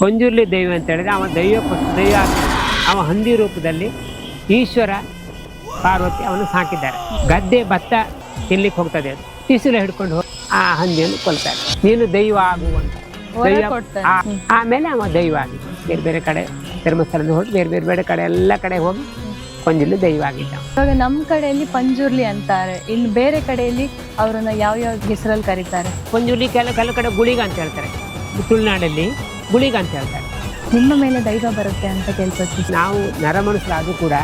ಪಂಜುರ್ಲಿ ದೈವ ಅಂತ ಹೇಳಿದ್ರೆ ಅವ ದೈವ ದೈವ ಅವ ಹಂದಿ ರೂಪದಲ್ಲಿ ಈಶ್ವರ ಪಾರ್ವತಿ ಅವನು ಸಾಕಿದ್ದಾರೆ. ಗದ್ದೆ ಭತ್ತ ತಿನ್ಲಿಕ್ಕೆ ಹೋಗ್ತದೆ ಅದು. ತಿಸಿಲು ಹಿಡ್ಕೊಂಡು ಹೋಗಿ ಆ ಹಂದಿಯನ್ನು ಕೊಲ್ತಾರೆ. ನೀನು ದೈವ ಆಗುವಂತ. ಆಮೇಲೆ ಅವ ದೈವ ಆಗಿ. ಬೇರೆ ಬೇರೆ ಕಡೆ ಧರ್ಮಸ್ಥಳದಿಂದ ಹೋಗಿ ಬೇರೆ ಬೇರೆ ಬೇರೆ ಕಡೆ ಎಲ್ಲ ಕಡೆ ಹೋಗಿ ಪಂಜುರ್ಲಿ ದೈವ ಆಗಿದ್ದ. ಇವಾಗ ನಮ್ಮ ಕಡೆಯಲ್ಲಿ ಪಂಜುರ್ಲಿ ಅಂತಾರೆ. ಇನ್ನು ಬೇರೆ ಕಡೆಯಲ್ಲಿ ಅವರನ್ನ ಯಾವ ಯಾವ ಹೆಸರಲ್ಲಿ ಕರೀತಾರೆ? ಪಂಜುರ್ಲಿ ಕೆಲ ಕೆಲವು ಕಡೆ ಗುಳಿಗ ಅಂತ ಹೇಳ್ತಾರೆ. ತುಳುನಾಡಲ್ಲಿ ಗುಳಿಗ ಅಂತ. ಹೇಳ್ತಾರೆ ನಿಮ್ಮ ಮೇಲೆ ದೈವ ಬರುತ್ತೆ ಅಂತ ಕೇಳ್ಪಟ್ಟು ನಾವು ನರಮನುಷ್ಯರಾದರೂ ಕೂಡ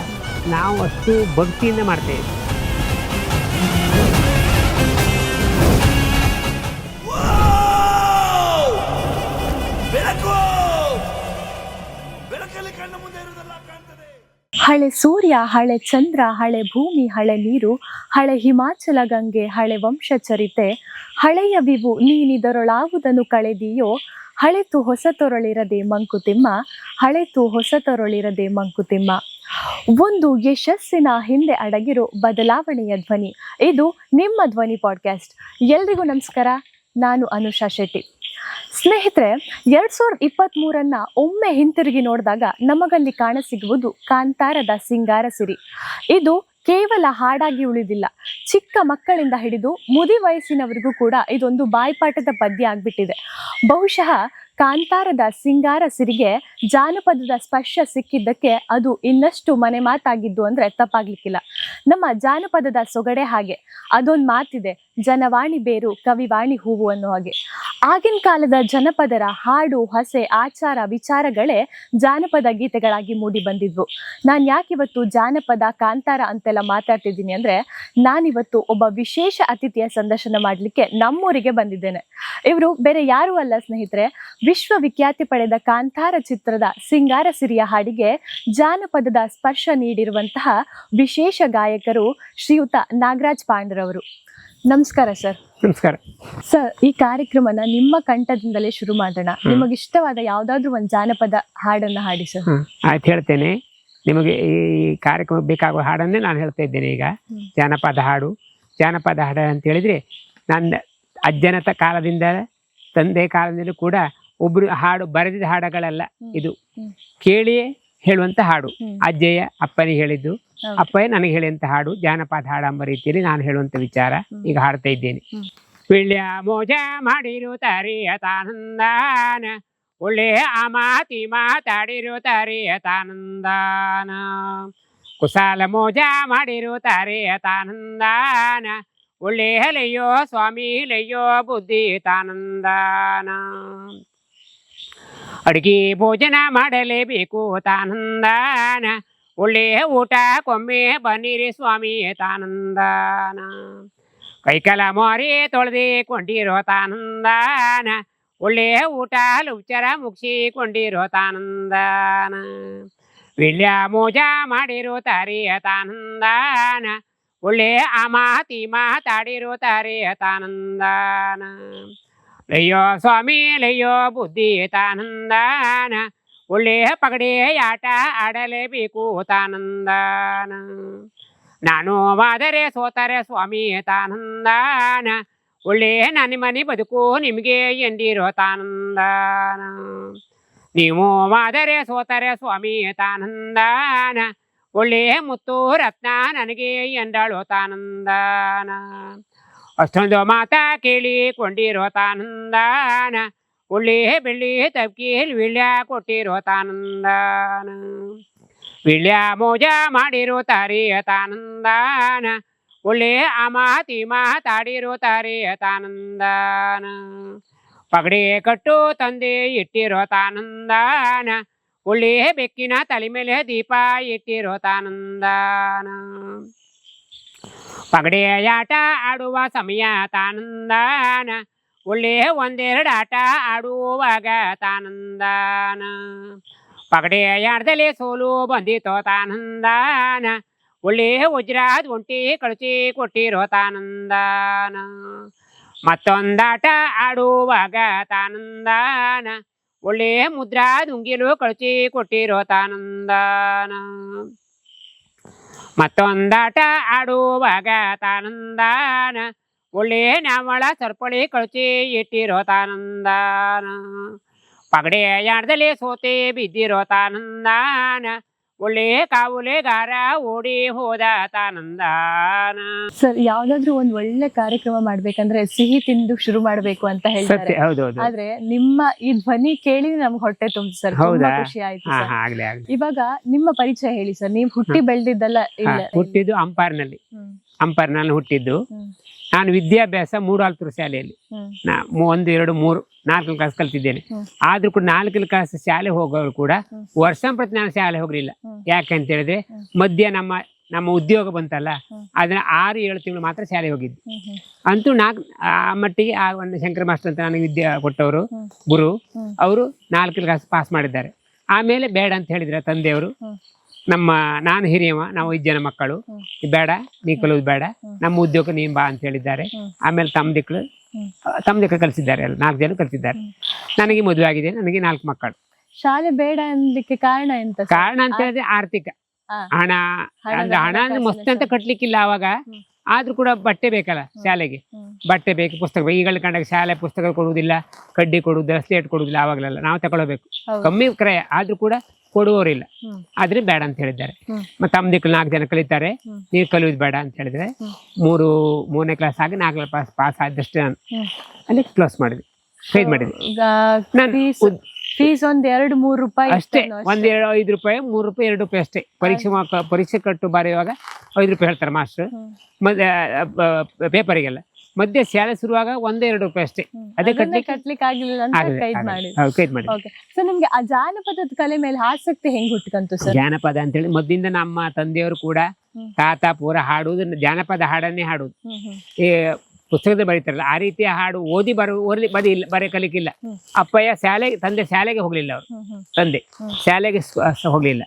ನಾವು ಅಷ್ಟು ಭಕ್ತಿಯಿಂದ ಮಾಡ್ತೇವೆ. ಹಳೆ ಸೂರ್ಯ ಹಳೆ ಚಂದ್ರ ಹಳೆ ಭೂಮಿ ಹಳೆ ನೀರು ಹಳೆ ಹಿಮಾಚಲ ಗಂಗೆ ಹಳೆ ವಂಶಚರಿತೆ ಹಳೆಯ ವಿವು ನೀನಿದರೊಳಾವುದನ್ನು ಕಳೆದಿಯೋ ಹಳೆತು ಹೊಸತೊರಳಿರದೆ ಮಂಕುತಿಮ್ಮ, ಹಳೆತು ಹೊಸತೊರಳಿರದೆ ಮಂಕುತಿಮ್ಮ. ಒಂದು ಯಶಸ್ಸಿನ ಹಿಂದೆ ಅಡಗಿರೋ ಬದಲಾವಣೆಯ ಧ್ವನಿ. ಇದು ನಿಮ್ಮ ಧ್ವನಿ ಪಾಡ್ಕಾಸ್ಟ್ ಎಲ್ರಿಗೂ ನಮಸ್ಕಾರ. ನಾನು ಅನುಷಾ ಶೆಟ್ಟಿ. ಸ್ನೇಹಿತರೆ, ಎರಡು ಸಾವಿರದ ಇಪ್ಪತ್ತ್ಮೂರನ್ನು ಒಮ್ಮೆ ಹಿಂತಿರುಗಿ ನೋಡಿದಾಗ ನಮಗಲ್ಲಿ ಕಾಣಸಿಗುವುದು ಕಾಂತಾರದ ಸಿಂಗಾರ ಸಿರಿ. ಇದು ಕೇವಲ ಹಾಡಾಗಿ ಉಳಿದಿಲ್ಲ. ಚಿಕ್ಕ ಮಕ್ಕಳಿಂದ ಹಿಡಿದು ಮುದಿ ವಯಸ್ಸಿನವರಿಗೂ ಕೂಡ ಇದೊಂದು ಬಾಯ್ಪಾಠದ ಪದ್ಯ ಆಗಿಬಿಟ್ಟಿದೆ. ಬಹುಶಃ ಕಾಂತಾರದ ಸಿಂಗಾರ ಸಿರಿಗೆ ಜಾನಪದದ ಸ್ಪರ್ಶ ಸಿಕ್ಕಿದ್ದಕ್ಕೆ ಅದು ಇನ್ನಷ್ಟು ಮನೆ ಮಾತಾಗಿದ್ದು ಅಂದ್ರೆ ತಪ್ಪಾಗ್ಲಿಕ್ಕಿಲ್ಲ. ನಮ್ಮ ಜಾನಪದದ ಸೊಗಡೆ ಹಾಗೆ. ಅದೊಂದು ಮಾತಿದೆ, ಜನವಾಣಿ ಬೇರು, ಕವಿವಾಣಿ ಹೂವು ಅನ್ನೋ ಹಾಗೆ. ಆಗಿನ ಕಾಲದ ಜನಪದರ ಹಾಡು, ಹಸೆ, ಆಚಾರ, ವಿಚಾರಗಳೇ ಜಾನಪದ ಗೀತೆಗಳಾಗಿ ಮೂಡಿ ಬಂದಿದ್ವು. ನಾನು ಯಾಕಿವತ್ತು ಜಾನಪದ, ಕಾಂತಾರ ಅಂತೆಲ್ಲ ಮಾತಾಡ್ತಿದ್ದೀನಿ ಅಂದ್ರೆ, ನಾನಿವತ್ತು ಒಬ್ಬ ವಿಶೇಷ ಅತಿಥಿಯ ಸಂದರ್ಶನ ಮಾಡಲಿಕ್ಕೆ ನಮ್ಮೂರಿಗೆ ಬಂದಿದ್ದೇನೆ. ಇವರು ಬೇರೆ ಯಾರು ಅಲ್ಲ ಸ್ನೇಹಿತರೆ ವಿಶ್ವವಿಖ್ಯಾತಿ ಪಡೆದ ಕಾಂತಾರ ಚಿತ್ರದ ಸಿಂಗಾರ ಸಿರಿಯ ಹಾಡಿಗೆ ಜಾನಪದದ ಸ್ಪರ್ಶ ನೀಡಿರುವಂತಹ ವಿಶೇಷ ಗಾಯಕರು ಶ್ರೀಯುತ ನಾಗರಾಜ್ ಪಾಂಡ್ರವರು. ನಮಸ್ಕಾರ ಸರ್. ನಮಸ್ಕಾರ. ಸರ್ ಈ ಕಾರ್ಯಕ್ರಮನ ನಿಮ್ಮ ಕಂಠದಿಂದಲೇ ಶುರು ಮಾಡೋಣ. ನಿಮಗೆ ಇಷ್ಟವಾದ ಯಾವ್ದಾದ್ರು ಒಂದು ಜಾನಪದ ಹಾಡನ್ನ ಹಾಡಿ ಸರ್. ಆಯ್ತು ಹೇಳ್ತೇನೆ. ನಿಮಗೆ ಈ ಕಾರ್ಯಕ್ರಮ ಬೇಕಾಗುವ ಹಾಡನ್ನೇ ನಾನು ಹೇಳ್ತಾ ಇದ್ದೇನೆ ಈಗ. ಜಾನಪದ ಹಾಡು. ಜಾನಪದ ಹಾಡು ಅಂತ ಹೇಳಿದ್ರೆ ನನ್ನ ಅಜ್ಜನತ ಕಾಲದಿಂದ ತಂದೆ ಕಾಲದಿಂದಲೂ ಕೂಡ ಒಬ್ರು ಹಾಡು ಬರೆದಿದ್ದ ಹಾಡುಗಳಲ್ಲ ಇದು. ಕೇಳಿ ಕೇಳಿಯೇ ಹೇಳುವಂತ ಹಾಡು. ಅಜ್ಜಯ್ಯ ಅಪ್ಪನಿಗೆ ಹೇಳಿದ್ದು. ಅಪ್ಪಯ್ಯ ನನಗೆ ಹೇಳಿದಂತ ಹಾಡು ಜಾನಪದ ಹಾಡಂಬ ರೀತಿಯಲ್ಲಿ ನಾನು ಹೇಳುವಂತ ವಿಚಾರ ಈಗ ಹಾಡ್ತಾ ಇದ್ದೇನೆ. ಪಿಳ್ಯ ಮೋಜ ಮಾಡಿರುತ್ತಾರೆ ತಾನಂದಾನ ಒಳ್ಳೆ ಆ ಮಾತಿ ತರಿಯ ತಾನಂದಾನ ಕುಸಾಲ ಮೋಜ ತರಿಯ ತಾನಂದಾನ ಒಳ್ಳೆ ಲಯ್ಯೋ ಸ್ವಾಮಿ ಲಯ್ಯೋ ಬುದ್ಧಿ ತಾನಂದಾನ ಅಡುಗೆ ಭೋಜನ ಮಾಡಲೇಬೇಕು ತಾನಂದಾನ. ಒಳ್ಳೆ ಊಟ ಕೊಮ್ಮೆ ಬನ್ನಿರಿ ಸ್ವಾಮಿ ತಾನಂದಾನ. ಕೈಕಲ ಮಾರಿ ತೊಳೆದಿ ಕೊಂಡಿರೋ ತಾನಂದಾನ. ಒಳ್ಳೆ ಊಟ ಲುಚ್ಚರ ಮುಗಿಸಿಕೊಂಡಿರೋ ತಾನಂದಾನ. ವಿಳ್ಯ ಮೋಜ ಮಾಡಿರೋ ತಾರಿಯ ತಾನಂದಾನ. ಒಳ್ಳೆ ಆ ಮಾತಿ ಮಾತಾಡಿರೋ ತಾರಿಯ ತಾನಂದಾನ. ಲಯ್ಯೋ ಸ್ವಾಮಿ ಲಯ್ಯೋ ಬುದ್ಧಿ ತಾನಂದಾನ ಒಳ್ಳೆ ಪಗಡೆ ಆಟ ಆಡಲೇಬೇಕು ತಾನಂದಾನ ನಾನು ವಾದರೆ ಸೋತರೆ ಸ್ವಾಮಿ ತಾನಂದಾನ ಒಳ್ಳೆ ನನ್ನ ಮನೆ ಬದುಕು ನಿಮಗೆ ಎಂದಿರೋ ತಾನಂದಾನ ನೀವು ವಾದರೆ ಸೋತರೆ ಸ್ವಾಮಿ ತಾನಂದಾನ ಒಳ್ಳೆ ಮುತ್ತು ರತ್ನ ನನಗೆ ಎಂದಳು ತಾನಂದಾನ ಅಷ್ಟೊಂದು ಮಾತ ಕೇಳಿಕೊಂಡಿರೋ ತಾನಂದಾನ ಒಳ್ಳೆ ಬೆಳ್ಳಿ ತಪ್ಕೀಲ್ ವಿಳ್ಯ ಕೊಟ್ಟಿರೋ ತಾನಂದಾನ ವಿಳ್ಯ ಮೋಜ ಮಾಡಿರೋ ತಾರಿಯ ತಾನಂದಾನ ಒಳ್ಳೆ ಆ ಮಾತಿ ಮಾತಾಡಿರೋ ತಾರಿಯ ತಾನಂದಾನ ಪಗಡೆ ಕಟ್ಟು ತಂದೆ ಇಟ್ಟಿರೋ ತಾನಂದಾನ ಒಳ್ಳೆ ಬೆಕ್ಕಿನ ತಲೆ ಮೇಲೆ ದೀಪ ಇಟ್ಟಿರೋ ತಾನಂದಾನ ಪಗಡೆಯ ಆಟ ಆಡುವ ಸಮಯ ತಾನಂದಾನ ಒಳ್ಳೆ ಒಂದೆರಡು ಆಟ ಆಡುವಾಗ ತಾನಂದಾನ ಪಗಡೆಯ ಆಟದಲ್ಲಿ ಸೋಲು ಬಂದಿತೋ ತಾನಂದಾನ ಒಳ್ಳೆ ವಜ್ರಾದ್ ಒಂಟಿ ಕಳಚಿ ಕೊಟ್ಟಿರೋ ತಾನಂದಾನ ಮತ್ತೊಂದಾಟ ಆಡುವಾಗ ತಾನಂದಾನ ಒಳ್ಳೆ ಮುದ್ರಾದ್ ಉಂಗಿಲು ಕಳಚಿ ಕೊಟ್ಟಿರೋ ತಾನಂದಾನ ಮತ್ತೊಂದಾಟ ಆಡುವಾಗ ತಾನಂದಾನ ಒಳ್ಳೆ ನಾವಳ ಸರ್ಪಳಿ ಕಳಚಿ ಇಟ್ಟಿರೋ ತಾನಂದಾನ ಪಗಡೆಯಾಡದಲ್ಲೇ ಸೋತೆ ಬಿದ್ದಿರೋ ತಾನಂದಾನ ಒಳ್ಳೆ ಕಾವುಲೆಗಾರ ಓಡಿ ಹೋದ ತಾನಂದಾನ ಸರ್ ಯಾವ್ದಾದ್ರು ಒಂದ್ ಒಳ್ಳೆ ಕಾರ್ಯಕ್ರಮ ಮಾಡ್ಬೇಕಂದ್ರೆ ಸಿಹಿ ತಿಂದು ಶುರು ಮಾಡ್ಬೇಕು ಅಂತ ಹೇಳ್ತಾರೆ. ಸತ್ಯ ಹೌದೌದು. ಆದ್ರೆ ನಿಮ್ಮ ಈ ಧ್ವನಿ ಕೇಳಿ ನಮ್ಗೆ ಹೊಟ್ಟೆ ತುಂಬ ಸರ್. ತುಂಬಾ ಹೌದಾ? ಖುಷಿ ಆಯ್ತು ಹಾ ಸರ್. ಹಾ ಆಗ್ಲಿ ಆಗ್ಲಿ. ಇವಾಗ ನಿಮ್ಮ ಪರಿಚಯ ಹೇಳಿ ಸರ್. ನೀವು ಹುಟ್ಟಿ ಬೆಳೆದಿದ್ದಲ್ಲ ಹಾ, ಇಲ್ಲ. ಹುಟ್ಟಿದ್ದು ಅಂಪಾರ್ನಲ್ಲಿ. ಹ್ಮ್, ಅಂಪಾರ್ನಲ್ಲಿ ಹುಟ್ಟಿದ್ದು. ಹ್ಮ್, ನಾನು ವಿದ್ಯಾಭ್ಯಾಸ ಮೂಡಾಲ್ತೂರು ಶಾಲೆಯಲ್ಲಿ ನಾ ಒಂದು ಎರಡು ಮೂರು ನಾಲ್ಕನೇ ಕ್ಲಾಸ್ ಕಲ್ತಿದ್ದೇನೆ. ಆದ್ರೂ ಕೂಡ ನಾಲ್ಕನೇ ಕ್ಲಾಸ್ ಶಾಲೆ ಹೋಗೋರು ಕೂಡ. ವರ್ಷ ಪ್ರತಿ ನಾನು ಶಾಲೆ ಹೋಗಲಿಲ್ಲ. ಯಾಕಂತ ಹೇಳಿದ್ರೆ. ಮಧ್ಯ ನಮ್ಮ ನಮ್ಮ ಉದ್ಯೋಗ ಬಂತಲ್ಲ. ಅದನ್ನ ಆರು ಏಳು ತಿಂಗಳು ಮಾತ್ರ ಶಾಲೆ ಹೋಗಿದ್ದು ಅಂತೂ ನಾಲ್ಕು ಆ ಮಟ್ಟಿಗೆ ಆ ಒಂದು ಶಂಕರ ಮಾಸ್ಟರ್ ಅಂತ ನನಗೆ ವಿದ್ಯೆ ಕೊಟ್ಟವರು ಗುರು ಅವರು ನಾಲ್ಕನೇ ಕ್ಲಾಸ್ ಪಾಸ್ ಮಾಡಿದ್ದಾರೆ ಆಮೇಲೆ ಬೇಡ ಅಂತ ಹೇಳಿದ್ರೆ ತಂದೆಯವರು. ನಮ್ಮ ನಾನು ಹಿರಿಯವ ನಾವು ಐದು ಜನ ಮಕ್ಕಳು. ಬೇಡ ನೀ ಕಲಿಯೋದು ಬೇಡ. ನಮ್ಮ ಉದ್ಯೋಗ ನೀನ್ ಬಾ ಅಂತ ಹೇಳಿದ್ದಾರೆ. ಆಮೇಲೆ ತಮ್ಮ ದಿಕ್ಕಳು ತಮ್ಮ ಕಲಿಸಿದ್ದಾರೆ ಅಲ್ಲಿ ನಾಲ್ಕು ಜನ ಕಲಿಸಿದ್ದಾರೆ. ನನಗೆ ಮದುವೆ ಆಗಿದೆ ನನಗೆ ನಾಲ್ಕು ಮಕ್ಕಳು. ಶಾಲೆ ಬೇಡ ಅನ್ಲಿಕ್ಕೆ ಕಾರಣ ಎಂತ ಕಾರಣ ಅಂತ ಹೇಳಿದ್ರೆ ಆರ್ಥಿಕ. ಹಣ ಅಂದ್ರೆ ಹಣ ಅಂದ್ರೆ ಮಸ್ತ್ ಅಂತ. ಕಟ್ಲಿಕ್ಕಿಲ್ಲ ಅವಾಗ ಆದ್ರೂ ಕೂಡ ಬಟ್ಟೆ ಬೇಕಲ್ಲ ಶಾಲೆಗೆ. ಬಟ್ಟೆ ಬೇಕು ಪುಸ್ತಕ ಬೇಕು. ಈಗಳ ಕಂಡಾಗ ಶಾಲೆ ಪುಸ್ತಕ ಕೊಡುವುದಿಲ್ಲ ಕಡ್ಡಿ ಕೊಡುವುದಿಲ್ಲ ಸ್ಲೇಟ್ ಕೊಡುವುದಿಲ್ಲ ಆವಾಗಲಲ್ಲ. ನಾವು ತಗೊಳ್ಬೇಕು. ಕಮ್ಮಿ ಕ್ರಯ. ಆದ್ರೂ ಕೂಡ ಕೊಡುವವರಿಲ್ಲ. ಆದ್ರೆ ಬೇಡ ಅಂತ ಹೇಳಿದ್ದಾರೆ ಮತ್ತೆ ತಮ್ಮ ದಿಕ್ಕಲು ನಾಲ್ಕು ಜನ ಕಲಿತಾರೆ. ನೀವು ಕಲಿಯೋದು ಬೇಡ ಅಂತ ಹೇಳಿದ್ರೆ. ಮೂರು ಮೂರನೇ ಕ್ಲಾಸ್ ಆಗಿ ನಾಲ್ಕನೇ ಪಾಸ್ ಪಾಸ್ ಆದಷ್ಟು ನಾನು. ಅಲ್ಲಿ ಕ್ಲೋಸ್ ಮಾಡಿದ್ವಿ ಫೇಲ್ ಮಾಡಿದ್ವಿ ಫೀಸ್ ಒಂದ್ ಎರಡು ಮೂರು ರೂಪಾಯಿ ಅಷ್ಟೇ ಒಂದ್ ಎರಡು ಐದು ರೂಪಾಯಿ ಮೂರು ರೂಪಾಯಿ ಎರಡು ರೂಪಾಯಿ ಅಷ್ಟೇ ಪರೀಕ್ಷೆ ಪರೀಕ್ಷೆ ಕಟ್ಟು ಬರೆಯುವಾಗ ಐದು ರೂಪಾಯಿ ಹೇಳ್ತಾರೆ ಮಾಸ್ಟರ್. ಮತ್ತೆ ಪೇಪರಿಗೆಲ್ಲ ಮಧ್ಯೆ ಶಾಲೆ ಶುರುವಾಗ ಒಂದೇ ಎರಡು ರೂಪಾಯಿ ಅಷ್ಟೇ. ಅದೇ ಕಟ್ಟಲಿ ಕಟ್ಲಿಕ್ಕೆ ಕಟ್ಲಿಕ್ಕೆ ಆಗ್ಲಿಲ್ಲ ಅಂತ ಆಗದೆ ಕೈದ್ ಮಾಡಿ. ಹೌದು ಕೈದ್ ಮಾಡಿ. ಓಕೆ ಸರ್ ನಿಮ್ಗೆ ಆ ಜಾನಪದದ ಕಲೆ ಮೇಲೆ ಆಸಕ್ತಿ ಹೆಂಗ್ ಹುಟ್ಕಂತು ಸರ್ ಜಾನಪದ ಅಂತೇಳಿ ಮೊದಲಿಂದ ನಮ್ಮ ತಂದೆಯವರು ಕೂಡ. ತಾತ ಪೂರ ಹಾಡುವುದು ಜಾನಪದ ಹಾಡನ್ನೇ ಹಾಡುದು ಈ ಪುಸ್ತಕದ ಬರೀತಾರಲ್ಲ ಆ ರೀತಿಯ ಹಾಡು ಓದಿ ಬರ ಓದಿ ಬದಿ ಇಲ್ಲ ಬರೆ ಕಲಿಕ್ಕಿಲ್ಲ ಅಪ್ಪಯ್ಯ ಶಾಲೆಗೆ ತಂದೆ ಶಾಲೆಗೆ ಹೋಗ್ಲಿಲ್ಲ ಅವರು. ತಂದೆ ಶಾಲೆಗೆ ಹೋಗ್ಲಿಲ್ಲ.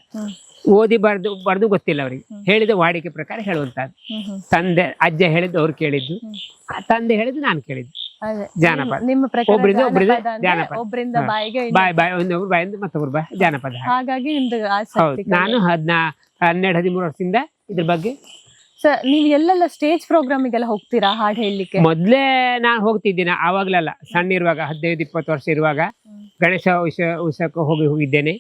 ಓದಿ ಬರ್ದು ಬರ್ದು ಗೊತ್ತಿಲ್ಲ ಅವರಿಗೆ. ಹೇಳಿದ ವಾಡಿಕೆ ಪ್ರಕಾರ ಹೇಳುವಂತದ್ದು ತಂದೆ ಅಜ್ಜ ಹೇಳಿದ್ದು ಅವ್ರು ಕೇಳಿದ್ದು. ತಂದೆ ಹೇಳಿದ್ದು ನಾನು ಕೇಳಿದ್ದು. ಜಾನಪದ. ಒಬ್ರಿಂದ ಒಬ್ರಿಂದ ಜಾನಪದ ಬಾಯಿಗೆ ಬಾಯ್ ಬಾಯ್ ಒಂದೊಬ್ರು ಬಾಯಿಂದ ಮತ್ತೊಬ್ರು ಬಾಯ್ ಜಾನಪದ ಹಾಗಾಗಿ ನಾನು ಹದ್ನಾ ಹನ್ನೆರಡು ಹದಿಮೂರು ವರ್ಷದಿಂದ ಇದ್ರ ಬಗ್ಗೆ ಸರ್ ನೀವು ಎಲ್ಲೆಲ್ಲ ಸ್ಟೇಜ್ ಪ್ರೋಗ್ರಾಮಿಗೆಲ್ಲ ಹೋಗ್ತೀರಾ ಹಾಡ್ ಹೇಳಲಿಕ್ಕೆ? ಮೊದ್ಲೇ ನಾನು ಹೋಗ್ತಿದ್ದೀನಿ ಆವಾಗ್ಲಲ್ಲ ಸಣ್ಣ ಇರುವಾಗ ಹದಿನೈದು ಇಪ್ಪತ್ತು ವರ್ಷ ಇರುವಾಗ. ಗಣೇಶ ಉಷ ಉತ್ಸವಕ್ಕೆ ಹೋಗಿ ಹೋಗಿದ್ದೇನೆ.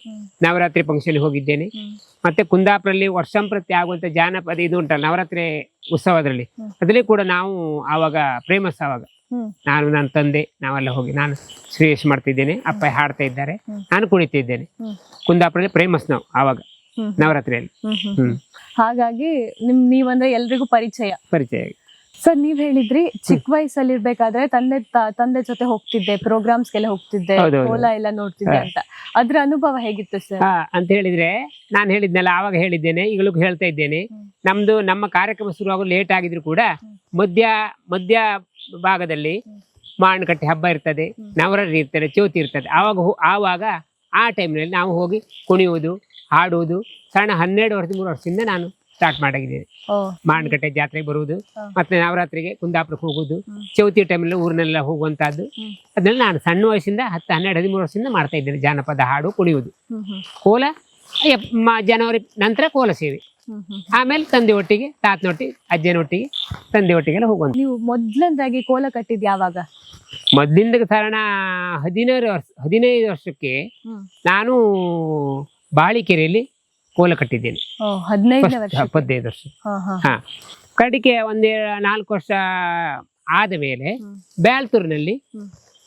ನವರಾತ್ರಿ ಫಂಕ್ಷನ್ ಹೋಗಿದ್ದೇನೆ. ಮತ್ತೆ ಕುಂದಾಪುರಲ್ಲಿ ವರ್ಷಂಪ್ರತಿ ಆಗುವಂತ ಜಾನಪದ ಇದು ಉಂಟಲ್ಲ ನವರಾತ್ರಿ ಉತ್ಸವದಲ್ಲಿ ಅದ್ರಲ್ಲಿ ಅದರಲ್ಲಿ ಕೂಡ ನಾವು ಆವಾಗ ಪ್ರೇಮಸ್ ಆವಾಗ. ನಾನು ನನ್ನ ತಂದೆ ನಾವೆಲ್ಲ ಹೋಗಿ ನಾನು ಶ್ರೇಯಸ್ ಮಾಡ್ತಿದ್ದೇನೆ ಅಪ್ಪ ಹಾಡ್ತಾ ಇದ್ದಾರೆ ನಾನು ಕುಣಿತಿದ್ದೇನೆ. ಕುಂದಾಪುರಲ್ಲಿ ಫೇಮಸ್ ನಾವು ಆವಾಗ. ನವರಾತ್ರಿಯಲ್ಲಿ. ಹ್ಮ್. ಹಾಗಾಗಿ ನಿಮ್ ನೀವಂದ್ರೆ ಎಲ್ರಿಗೂ ಪರಿಚಯ. ಪರಿಚಯ. ಸರ್ ನೀವ್ ಹೇಳಿದ್ರಿ ಚಿಕ್ಕ ವಯಸ್ಸಲ್ಲಿ ಇರ್ಬೇಕಾದ್ರೆ ತಂದೆ ತ- ತಂದೆ ಜೊತೆ ಹೋಗ್ತಿದ್ದೆ ಪ್ರೋಗ್ರಾಮ್ಸ್ ಪ್ರೋಗ್ರಾಮ್ಸ್ಗೆಲ್ಲ ಹೋಗ್ತಿದ್ದೆ ಹೌದು, ಹೌದು. ಕೋಲ ಎಲ್ಲ ನೋಡ್ತಿದ್ದೆ ಅಂತ. ಅದ್ರ ಅನುಭವ ಹೇಗಿತ್ತು ಸರ್? ಅಂತ ಹೇಳಿದ್ರೆ ನಾನು ಹೇಳಿದ್ನಲ್ಲ ಆವಾಗ ಹೇಳಿದ್ದೇನೆ ಈಗಲೂ ಹೇಳ್ತಾ ಇದ್ದೇನೆ. ನಮ್ದು ನಮ್ಮ ಕಾರ್ಯಕ್ರಮ ಶುರುವಾಗಲು ಲೇಟ್ ಆಗಿದ್ರು ಕೂಡ. ಮಧ್ಯ ಮಧ್ಯ ಭಾಗದಲ್ಲಿ. ಮಾವಿನಕಟ್ಟೆ ಹಬ್ಬ ಇರ್ತದೆ. ನವರಾತ್ರಿ ಇರ್ತದೆ ಚೌತಿ ಇರ್ತದೆ. ಆವಾಗ ಹೋ- ಆವಾಗ ಆ ಟೈಮ್ನಲ್ಲಿ ನಾವು ಹೋಗಿ ಕುಣಿಯುವುದು ಹಾಡುವುದು. ಸಣ್ಣ ಹನ್ನೆರಡು ವರ್ಷ ಮೂರು ವರ್ಷದಿಂದ ನಾನು ಸ್ಟಾರ್ಟ್ ಮಾಡಿದ್ದೇನೆ ಓ. ಮಾವಿನಕಟ್ಟೆ ಜಾತ್ರೆಗೆ ಬರುವುದು. ಮತ್ತೆ ನವರಾತ್ರಿಗೆ ಕುಂದಾಪುರಕ್ಕೆ ಹೋಗುದು. ಚೌತಿ ಟೈಮಲ್ಲಿ ಊರಿನೆಲ್ಲ ಹೋಗುವಂತಹದ್ದು ಅದನ್ನ ಅದನ್ನೆಲ್ಲ ನಾನು ಸಣ್ಣ ವಯಸ್ಸಿಂದ ಹತ್ತು ಹನ್ನೆರಡು ಹದಿಮೂರು ವರ್ಷದಿಂದ ಮಾಡ್ತಾ ಇದ್ದೇನೆ. ಜಾನಪದ ಹಾಡು ಕುಣಿಯುವುದು. ಕೋಲ ಜನವರಿ ನಂತರ ಕೋಲ ಸೇವೆ. ಆಮೇಲೆ ತಂದೆ ಒಟ್ಟಿಗೆ ತಾತನೊಟ್ಟಿಗೆ ಅಜ್ಜನೊಟ್ಟಿಗೆ ತಂದೆ ಒಟ್ಟಿಗೆಲ್ಲ ಹೋಗುವಂತ ನೀವು ಮೊದ್ಲಂದಾಗಿ ಕೋಲ ಕಟ್ಟಿದ್ ಯಾವಾಗ? ಮೊದ್ಲಿಂದ ಕಾರಣ ಹದಿನೈದು ವರ್ಷ ಹದಿನೈದು ವರ್ಷಕ್ಕೆ ನಾನು ಬಾಳಿಕೆರೆಯಲ್ಲಿ ಕೋಲ ಕಟ್ಟಿದ್ದೇನೆ. ವರ್ಷ ಹದಿನೈದು ವರ್ಷ. ಹಾ ಕಡಿಕೆ ಒಂದೇ ನಾಲ್ಕು ವರ್ಷ ಆದ ಮೇಲೆ. ಬ್ಯಾಲ್ತೂರಿನಲ್ಲಿ.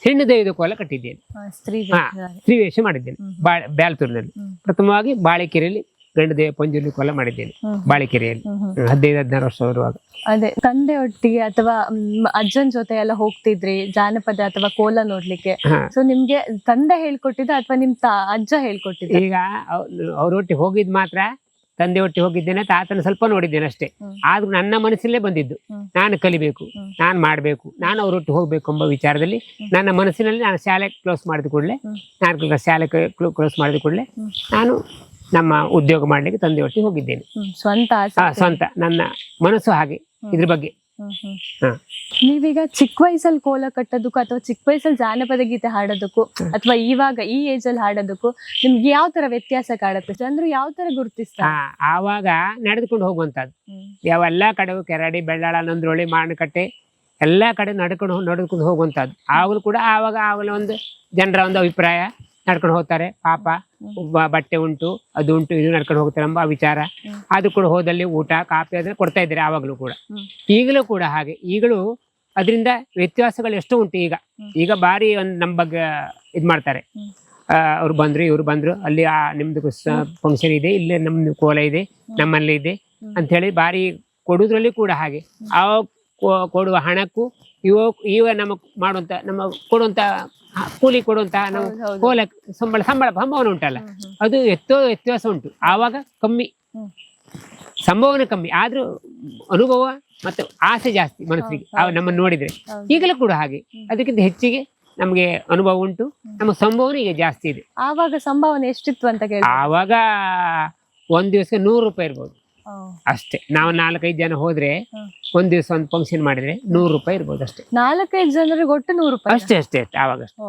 ಹೆಣ್ಣು ದೈವದ ಕೋಲ ಕಟ್ಟಿದ್ದೇನೆ. ಸ್ತ್ರೀವೇಷ ಮಾಡಿದ್ದೇನೆ. ಬ್ಯಾಲ್ತೂರಿನಲ್ಲಿ. ಪ್ರಥಮವಾಗಿ ಬಾಳಿಕೆರೆಯಲ್ಲಿ ಗಂಡು ದೇವ ಪಂಜುರ್ಲಿ ಕೋಲ ಮಾಡಿದ್ದೇನೆ. ಬಾಳಿಕೆರೆಯಲ್ಲಿ. ಹದಿನೈದು ಹದಿನಾರು ವರ್ಷ ಬರುವಾಗ ಅದೇ ತಂದೆ ಒಟ್ಟಿಗೆ ಅಥವಾ ಅಜ್ಜನ್ ಜೊತೆ ಎಲ್ಲ ಹೋಗ್ತಿದ್ರಿ ಜಾನಪದ ಅಥವಾ ಕೋಲ ನೋಡ್ಲಿಕ್ಕೆ. ಸೊ ನಿಮ್ಗೆ ತಂದೆ ಹೇಳ್ಕೊಟ್ಟಿದ್ದ ಅಥವಾ ನಿಮ್ ಅಜ್ಜ ಹೇಳ್ಕೊಟ್ಟಿದ್ದ ಈಗ ಅವರೊಟ್ಟಿಗೆ ಹೋಗಿದ್ ಮಾತ್ರ ತಂದೆ ಒಟ್ಟಿಗೆ ಹೋಗಿದ್ದೇನೆ ತಾತನ ಸ್ವಲ್ಪ ನೋಡಿದ್ದೇನೆ ಅಷ್ಟೇ. ಆದ್ರೂ ನನ್ನ ಮನಸ್ಸಲ್ಲೇ ಬಂದಿದ್ದು. ನಾನು ಕಲಿಬೇಕು. ನಾನು ಮಾಡಬೇಕು ನಾನು ಅವರೊಟ್ಟಿಗೆ ಹೋಗ್ಬೇಕು ಎಂಬ ವಿಚಾರದಲ್ಲಿ ನನ್ನ ಮನಸ್ಸಿನಲ್ಲಿ ನಾನು ಶಾಲೆ ಕ್ಲೋಸ್ ಮಾಡಿದ ಕೂಡಲೇ. ನಾನು ಶಾಲೆ ಕ್ಲೋಸ್ ಮಾಡಿದ ಕೂಡಲೇ ನಾನು ನಮ್ಮ ಉದ್ಯೋಗ ಮಾಡ್ಲಿಕ್ಕೆ ತಂದೆ ಒಟ್ಟಿಗೆ ಹೋಗಿದ್ದೇನೆ. ಸ್ವಂತ. ಸ್ವಂತ ನನ್ನ ಮನಸ್ಸು ಹಾಗೆ. ಇದ್ರ ಬಗ್ಗೆ. ನೀವೀಗ ಚಿಕ್ಕ ವಯಸ್ಸಲ್ಲಿ ಕೋಲ ಕಟ್ಟೋದಕ್ಕೂ ಅಥವಾ ಚಿಕ್ಕ ವಯಸ್ಸಲ್ಲಿ ಜಾನಪದ ಗೀತೆ ಹಾಡೋದಕ್ಕೂ ಅಥವಾ ಇವಾಗ ಈ ಏಜ್ ಅಲ್ಲಿ ಹಾಡೋದಕ್ಕೂ ನಿಮ್ಗೆ ಯಾವ ತರ ವ್ಯತ್ಯಾಸ ಕಾಡುತ್ತೆ? ಜನರು ಯಾವ ತರ ಗುರುತಿಸ್ತಾರೆ? ಆವಾಗ ನಡೆದುಕೊಂಡು ಹೋಗುವಂತದ್ದು ಯಾವ ಯಾವೆಲ್ಲ ಕಡೆ ಕೆರಡಿ ಬೆಳ್ಳಾಳ ನಂದ್ರೋಳಿ ಮಾವಿನಕಟ್ಟೆ ಎಲ್ಲಾ ಕಡೆ ನಡ್ಕೊಂಡು ನಡೆದುಕೊಂಡು ಹೋಗುವಂತದ್ದು ಆಗಲೂ ಕೂಡ ಆವಾಗ ಆವಾಗ ಒಂದು ಜನರ ಒಂದು ಅಭಿಪ್ರಾಯ ನಡ್ಕೊಂಡು ಹೋಗ್ತಾರೆ. ಪಾಪ ಒಬ್ಬ ಬಟ್ಟೆ ಉಂಟು ಅದು ಉಂಟು ಇದು ನಡ್ಕೊಂಡು ಹೋಗ್ತಾರೆ ಎಂಬ ವಿಚಾರ. ಅದು ಕೂಡ ಹೋದಲ್ಲಿ ಊಟ ಕಾಫಿ ಅದನ್ನ ಕೊಡ್ತಾ ಇದ್ದಾರೆ ಆವಾಗಲೂ ಕೂಡ. ಈಗಲೂ ಕೂಡ ಹಾಗೆ. ಈಗಲೂ ಅದರಿಂದ ವ್ಯತ್ಯಾಸಗಳು ಎಷ್ಟು ಉಂಟು ಈಗ. ಈಗ ಬಾರಿ ಒಂದು ನಮ್ಮ ಬಗ್ಗೆ ಇದು ಮಾಡ್ತಾರೆ. ಅವ್ರು ಬಂದ್ರು ಇವ್ರು ಬಂದ್ರು ಅಲ್ಲಿ ಆ ನಿಮ್ದು ಫಂಕ್ಷನ್ ಇದೆ ಇಲ್ಲಿ ನಮ್ದು ಕೋಲ ಇದೆ ನಮ್ಮಲ್ಲಿ ಇದೆ ಅಂತ ಹೇಳಿ ಬಾರಿ ಕೊಡುದ್ರಲ್ಲಿ ಕೂಡ ಹಾಗೆ. ಆ ಕೊಡುವ ಹಣಕ್ಕೂ ಇವ ಇವ ನಮಗ್ ಮಾಡುವಂತ ನಮ್ಮ ಕೊಡುವಂತ ಕೂಲಿ ಕೊಡುವಂತ ನಾವು. ಕೋಲ ಸಂಬಳ ಸಂಬಳ ಸಂಭವನ ಉಂಟಲ್ಲ. ಅದು ಎತ್ತೋ ವ್ಯತ್ಯಾಸ ಉಂಟು. ಆವಾಗ ಕಮ್ಮಿ. ಸಂಭವನ ಕಮ್ಮಿ. ಆದ್ರೂ ಅನುಭವ ಮತ್ತು ಆಸೆ ಜಾಸ್ತಿ ಮನಸ್ಸಿಗೆ. ನಮ್ಮನ್ನು ನೋಡಿದ್ರೆ. ಈಗಲೂ ಕೂಡ ಹಾಗೆ. ಅದಕ್ಕಿಂತ ಹೆಚ್ಚಿಗೆ ನಮಗೆ ಅನುಭವ ಉಂಟು. ನಮ್ಮ ಸಂಭವನ ಈಗ ಜಾಸ್ತಿ ಇದೆ. ಆವಾಗ ಸಂಭವನ ಎಷ್ಟಿತ್ತು ಅಂತ ಕೇಳಿ ಆವಾಗ ಒಂದ್ ದಿವಸ ನೂರು ರೂಪಾಯಿ ಇರ್ಬೋದು. ಅಷ್ಟೇ. ನಾವು ನಾಲ್ಕೈದು ಜನ ಹೋದ್ರೆ. ಒಂದ್ ದಿವಸ ಒಂದು ಫಂಕ್ಷನ್ ಮಾಡಿದ್ರೆ ನೂರು ರೂಪಾಯಿ ಇರ್ಬೋದು ಅಷ್ಟೇ. ನಾಲ್ಕೈದು ಜನರಿಗೆ ಒಟ್ಟು ನೂರು ರೂಪಾಯಿ? ಅಷ್ಟೇ ಅಷ್ಟೇ ಅಷ್ಟೇ. ಆವಾಗ ಅಷ್ಟೇ.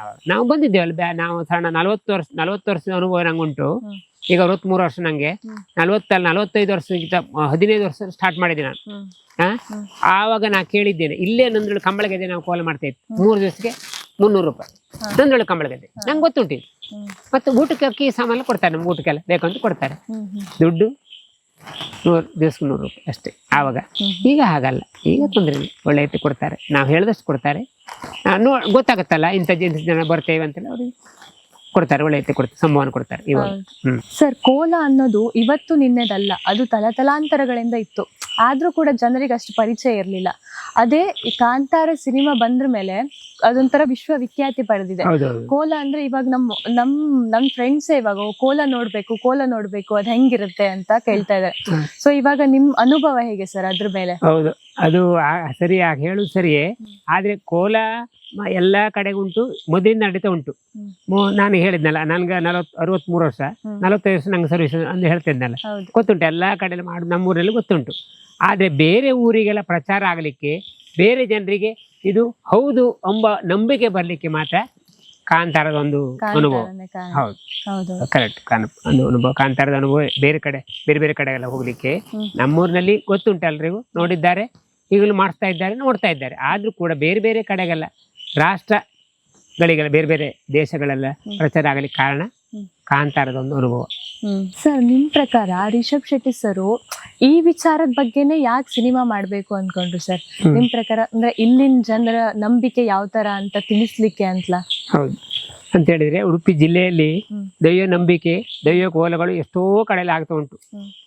ಆವಾಗ. ನಾವು ಬಂದಿದ್ದೇವಲ್ಲ ನಾವು ಸಣ್ಣ ನಲ್ವತ್ತು ವರ್ಷ ನಲ್ವತ್ತು ವರ್ಷದ ಅನುಭವ ನಂಗುಂಟು. ಉಂಟು ಈಗ ಅರವತ್ಮೂರು ವರ್ಷ ನಂಗೆ. ನಲ್ವತ್ತಲ್ಲಿ ನಲ್ವತ್ತೈದು ವರ್ಷಕ್ಕಿಂತ ಹದಿನೈದು ವರ್ಷ ಸ್ಟಾರ್ಟ್ ಮಾಡಿದೆ ನಾನು. ಆವಾಗ ನಾ ಕೇಳಿದ್ದೇನೆ ಇಲ್ಲೇ ನಂದ್ರೊಳು ಗದ್ದೆ ನಾವು ಕಾಲ್ ಮಾಡ್ತಾ ಇತ್ತು ಮೂರು ದಿವಸಕ್ಕೆ ಮುನ್ನೂರು ರೂಪಾಯಿ. ನಂದ್ರೊಳು ಗದ್ದೆ ನಂಗೆ ಗೊತ್ತುಂಟು. ಮತ್ತೆ ಊಟಕ್ಕೆ ಅಕ್ಕಿ ಸಾಮಾನು ಕೊಡ್ತಾರೆ ನಮ್ಗೆ ಊಟಕ್ಕೆಲ್ಲ. ಬೇಕಂತ ಕೊಡ್ತಾರೆ. ದುಡ್ಡು. ನೂರು ದಿವಸಕ್ಕೆ ನೂರು ರೂಪಾಯಿ ಅಷ್ಟೇ. ಆವಾಗ. ಈಗ ಹಾಗಲ್ಲ. ಈಗ ತೊಂದರೆ ಒಳ್ಳೆ ರೀತಿ ಕೊಡ್ತಾರೆ. ನಾವು ಹೇಳಿದಷ್ಟು ಕೊಡ್ತಾರೆ. ನೋ, ಗೊತ್ತಾಗುತ್ತಲ್ಲ. ಇಂಥ ಜನ ಜನ ಬರ್ತೇವೆ ಅಂತೇಳಿ ಅವ್ರಿಗೆ ಕೊಡ್ತಾರೆ. ಒಳ್ಳೆ ರೀತಿ ಕೊಡ್ತಾರೆ. ಸಂಭವನ ಕೊಡ್ತಾರೆ ಇವಾಗ. ಸರ್, ಕೋಲ ಅನ್ನೋದು ಇವತ್ತು ನಿನ್ನೆದಲ್ಲ. ಅದು ತಲತಲಾಂತರಗಳಿಂದ ಇತ್ತು. ಆದ್ರೂ ಕೂಡ ಜನರಿಗೆ ಅಷ್ಟು ಪರಿಚಯ ಇರಲಿಲ್ಲ. ಅದೇ ಈ ಕಾಂತಾರ ಸಿನಿಮಾ ಬಂದ ಮೇಲೆ ಅದೊಂಥರ ವಿಶ್ವವಿಖ್ಯಾತಿ ಪಡೆದಿದೆ. ಕೋಲ ಅಂದ್ರೆ ಇವಾಗ ನಮ್ಮ ನಮ್ ನಮ್ ಫ್ರೆಂಡ್ಸ್ ಇವಾಗ ಕೋಲ ನೋಡ್ಬೇಕು ಕೋಲ ನೋಡ್ಬೇಕು ಅದ್ ಹೆಂಗಿರುತ್ತೆ ಅಂತ ಕೇಳ್ತಾ ಇದ್ದಾರೆ. ಸೊ ಇವಾಗ ನಿಮ್ ಅನುಭವ ಹೇಗೆ ಸರ್ ಅದ್ರ ಮೇಲೆ? ಹೌದು. ಅದು ಸರಿ ಹೇಳುದು ಸರಿಯೇ. ಆದ್ರೆ ಕೋಲ ಎಲ್ಲಾ ಕಡೆ ಉಂಟು ಮೊದಲಿಂದ ನಡೀತಾ ಉಂಟು. ನಾನು ಹೇಳಿದ್ನಲ್ಲ ನನ್ಗೆ ನಲವತ್ ಅರವತ್ಮೂರು ವರ್ಷ. ನಲವತ್ತೈದು ವರ್ಷ ನಂಗೆ ಸರ್ವಿಸ್ ಅಂತ ಹೇಳ್ತಿದ್ನಲ್ಲ. ಗೊತ್ತುಂಟು ಎಲ್ಲಾ ಕಡೆ ಮಾಡು ನಮ್ಮೂರಲ್ಲಿ ಗೊತ್ತುಂಟು. ಆದ್ರೆ ಬೇರೆ ಊರಿಗೆಲ್ಲ ಪ್ರಚಾರ ಆಗಲಿಕ್ಕೆ ಬೇರೆ ಜನರಿಗೆ ಇದು ಹೌದು ಎಂಬ ನಂಬಿಕೆ ಬರ್ಲಿಕ್ಕೆ ಮಾತ್ರ ಕಾಂತಾರದ ಒಂದು ಅನುಭವ. ಹೌದು. ಹೌದು. ಕರೆಕ್ಟ್ ಒಂದು ಅನುಭವ ಕಾಂತಾರದ ಅನುಭವ ಬೇರೆ ಕಡೆ ಬೇರೆ ಬೇರೆ ಕಡೆ ಎಲ್ಲ ಹೋಗ್ಲಿಕ್ಕೆ. ನಮ್ಮೂರಿನಲ್ಲಿ ಗೊತ್ತುಂಟು ಎಲ್ರಿಗೂ ನೋಡಿದ್ದಾರೆ. ಈಗಲೂ ಮಾಡಿಸ್ತಾ ಇದ್ದಾರೆ ನೋಡ್ತಾ ಇದ್ದಾರೆ. ಆದ್ರೂ ಕೂಡ ಬೇರೆ ಬೇರೆ ಕಡೆಗೆಲ್ಲ ರಾಷ್ಟ್ರಗಳಿಗೆಲ್ಲ ಬೇರೆ ಬೇರೆ ದೇಶಗಳೆಲ್ಲ ಪ್ರಚಾರ ಆಗಲಿಕ್ಕೆ ಕಾರಣ. ಕಾಂತಾರದ ಒಂದು ಅನುಭವ. ಸರ್ ನಿಮ್ಮ ಪ್ರಕಾರ ರಿಷಬ್ ಶೆಟ್ಟಿ ಸರ್ ಈ ವಿಚಾರದ ಬಗ್ಗೆನೇ ಯಾಕೆ ಸಿನಿಮಾ ಮಾಡಬೇಕು ಅನ್ಕೊಂಡ್ರು ಸರ್? ನಿಮ್ಮ ಪ್ರಕಾರ ಅಂದ್ರೆ ಇಲ್ಲಿನ ಜನರ ನಂಬಿಕೆ ಯಾವ ತರ ಅಂತ ತಿಳಿಸ್ಲಿಕ್ಕೆ ಅಂತಲ್ಲ ಹೌದು. ಅಂತ ಹೇಳಿದ್ರೆ ಉಡುಪಿ ಜಿಲ್ಲೆಯಲ್ಲಿ ದೈವ ನಂಬಿಕೆ ದೈವ ಕೋಲಗಳು ಎಷ್ಟೋ ಕಡೆಯಲ್ಲಿ ಆಗ್ತಾ ಉಂಟು.